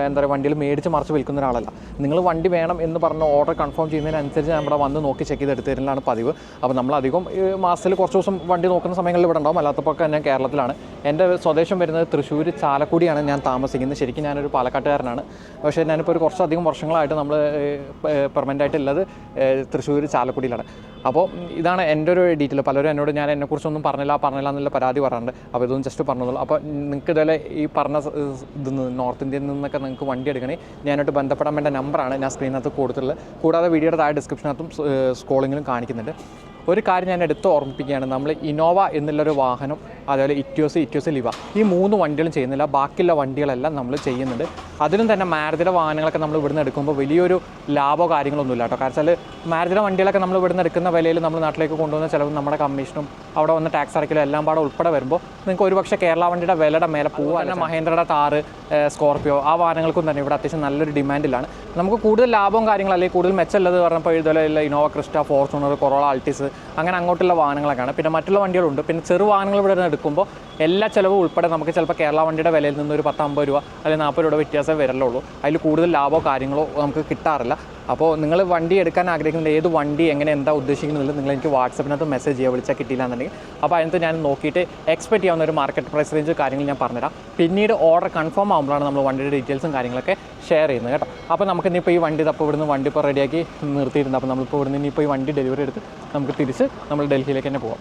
എന്താ പറയുക വണ്ടിയിൽ മേടിച്ച് മറിച്ച് വിൽക്കുന്ന ഒരാളല്ല. നിങ്ങൾ വണ്ടി വേണം എന്ന് പറഞ്ഞ ഓർഡർ കൺഫേം ചെയ്യുന്നതിനനുസരിച്ച് ഞാൻ ഇവിടെ വന്ന് നോക്കി ചെക്ക് ചെയ്ത് എടുത്ത് തരുന്നതാണ് പതിവ്. അപ്പോൾ നമ്മൾ അധികം മാസത്തിൽ കുറച്ച് ദിവസം വണ്ടി നോക്കുന്ന സമയങ്ങളിൽ ഇവിടെ ഉണ്ടാവും. അല്ലാത്തപ്പോൾ ഞാൻ കേരളത്തിലാണ്. എന്റെ സ്വദേശം വരുന്നത് തൃശ്ശൂർ ചാലക്കുടിയാണ് ഞാൻ താമസിക്കുന്നത്. ശരിക്കും ഞാനൊരു പാലക്കാട്ടുകാരനാണ്. പക്ഷേ ഞാനിപ്പോൾ ഒരു കുറച്ചധികം വർഷങ്ങളായിട്ട് നമ്മൾ പെർമനന്റ് ആയിട്ടുള്ളത് തൃശ്ശൂർ ചാലക്കുടിയിലാണ്. അപ്പോൾ ഇതാണ് എന്റെ ഒരു ഡീറ്റെയിൽ പലരും എന്നോട് ഞാൻ എന്നെക്കുറിച്ചൊന്നും പറഞ്ഞില്ല പറഞ്ഞില്ല എന്നുള്ള പരാതി പറയാറുണ്ട്. അപ്പോൾ ഇതൊന്നും ജസ്റ്റ് പറഞ്ഞതുള്ളൂ അപ്പോൾ നിങ്ങൾക്ക് ഇതുപോലെ ഈ പറഞ്ഞ ഇതിൽ നിന്ന് നോർത്ത് ഇന്ത്യയിൽ നിന്നൊക്കെ നിങ്ങൾക്ക് വണ്ടി എടുക്കണേ ഞാനായിട്ട് ബന്ധപ്പെടാൻ വേണ്ട നമ്പറാണ് ഞാൻ സ്ക്രീനകത്ത് കൊടുത്തിട്ടുള്ളത്. കൂടാതെ വീഡിയോയുടെ താഴെ ഡിസ്ക്രിപ്ഷനകത്തും സ്കോളിങ്ങിലും കാണിക്കുന്നുണ്ട്. ഒരു കാര്യം ഞാൻ എടുത്ത് ഓർമ്മിപ്പിക്കുകയാണ്. നമ്മൾ ഇനോവ എന്നുള്ളൊരു വാഹനം അതേപോലെ ഇറ്റ്യോസ് ഇറ്റ്യോസ് ലിവ ഈ മൂന്ന് വണ്ടികളും ചെയ്യുന്നില്ല. ബാക്കിയുള്ള വണ്ടികളെല്ലാം നമ്മൾ ചെയ്യുന്നുണ്ട്. അതിലും തന്നെ മാരുതിയുടെ വാഹനങ്ങളൊക്കെ നമ്മൾ ഇവിടുന്ന് എടുക്കുമ്പോൾ വലിയൊരു ലാഭമോ കാര്യങ്ങളൊന്നുമില്ല കേട്ടോ. കാരണം വെച്ചാൽ മാരുതിയുടെ വണ്ടികളൊക്കെ നമ്മൾ ഇവിടുന്ന് എടുക്കുന്ന വിലയിൽ നമ്മൾ നാട്ടിലേക്ക് കൊണ്ടുവന്ന ചിലവ് നമ്മുടെ കമ്മീഷനും അവിടെ വന്ന് ടാക്സ് അടക്കലും എല്ലാം പാടെ ഉൾപ്പെടെ വരുമ്പോൾ നിങ്ങൾക്ക് ഒരുപക്ഷെ കേരള വണ്ടിയുടെ വിലയുടെ മേലെ പോവുക തന്നെ മഹേന്ദ്രയുടെ താറ് സ്കോർപ്പിയോ ആ വാഹനങ്ങൾക്കും തന്നെ ഇവിടെ അത്യാവശ്യം നല്ലൊരു ഡിമാൻഡിലാണ് നമുക്ക് കൂടുതൽ ലാഭവും കാര്യങ്ങളും അല്ലെങ്കിൽ കൂടുതൽ മെച്ചമുള്ളത് പറഞ്ഞപ്പോൾ ഇതുപോലെ Innova Crysta Fortuner Corolla Altis അങ്ങനെ അങ്ങോട്ടുള്ള വാഹനങ്ങളൊക്കെയാണ് പിന്നെ മറ്റുള്ള വണ്ടികളുണ്ട്. പിന്നെ ചെറു വാഹനങ്ങൾ ഇവിടെ നിന്ന് എടുക്കുമ്പോൾ എല്ലാ ചിലവും ഉൾപ്പെടെ നമുക്ക് ചിലപ്പോൾ കേരള വണ്ടിയുടെ വിലയിൽ നിന്ന് ഒരു പത്ത് അമ്പത് രൂപ അല്ലെങ്കിൽ നാൽപ്പത് രൂപ വ്യത്യാസം വരലുള്ളൂ. അതിൽ കൂടുതൽ ലാഭമോ കാര്യങ്ങളോ നമുക്ക് കിട്ടാറില്ല. അപ്പോൾ നിങ്ങൾ വണ്ടി എടുക്കാൻ ആഗ്രഹിക്കുന്നത് ഏത് വണ്ടി എങ്ങനെ എന്താ ഉദ്ദേശിക്കുന്നത് നിങ്ങൾ എനിക്ക് വാട്സപ്പിനകത്ത് മെസ്സേജ് ചെയ്യുക വിളിച്ചാൽ കിട്ടിയില്ല എന്നുണ്ടെങ്കിൽ അപ്പോൾ അതിനകത്ത് ഞാൻ നോക്കിയിട്ട് എക്സ്പെക്ട് ചെയ്യാവുന്ന ഒരു മാർക്കറ്റ് പ്രൈസ് റേഞ്ച് കാര്യങ്ങൾ ഞാൻ പറഞ്ഞുതരാം. പിന്നീട് ഓർഡർ കൺഫേം ആകുമ്പോഴാണ് നമ്മൾ വണ്ടിയുടെ ഡീറ്റെയിൽസും കാര്യങ്ങളൊക്കെ ഷെയർ ചെയ്യുന്നത് കേട്ടോ. അപ്പോൾ നമുക്ക് ഇനിയിപ്പോൾ ഈ വണ്ടി അപ്പോൾ ഇവിടുന്ന് വണ്ടി ഇപ്പോൾ റെഡിയാക്കി നിർത്തിയിട്ടുണ്ട്. അപ്പോൾ നമ്മളിപ്പോൾ ഇവിടുന്ന് ഇനിയിപ്പോൾ ഈ വണ്ടി ഡെലിവറി എടുത്ത് നമുക്ക് തിരിച്ച് നമ്മൾ ഡൽഹിയിലേക്ക് തന്നെ പോകാം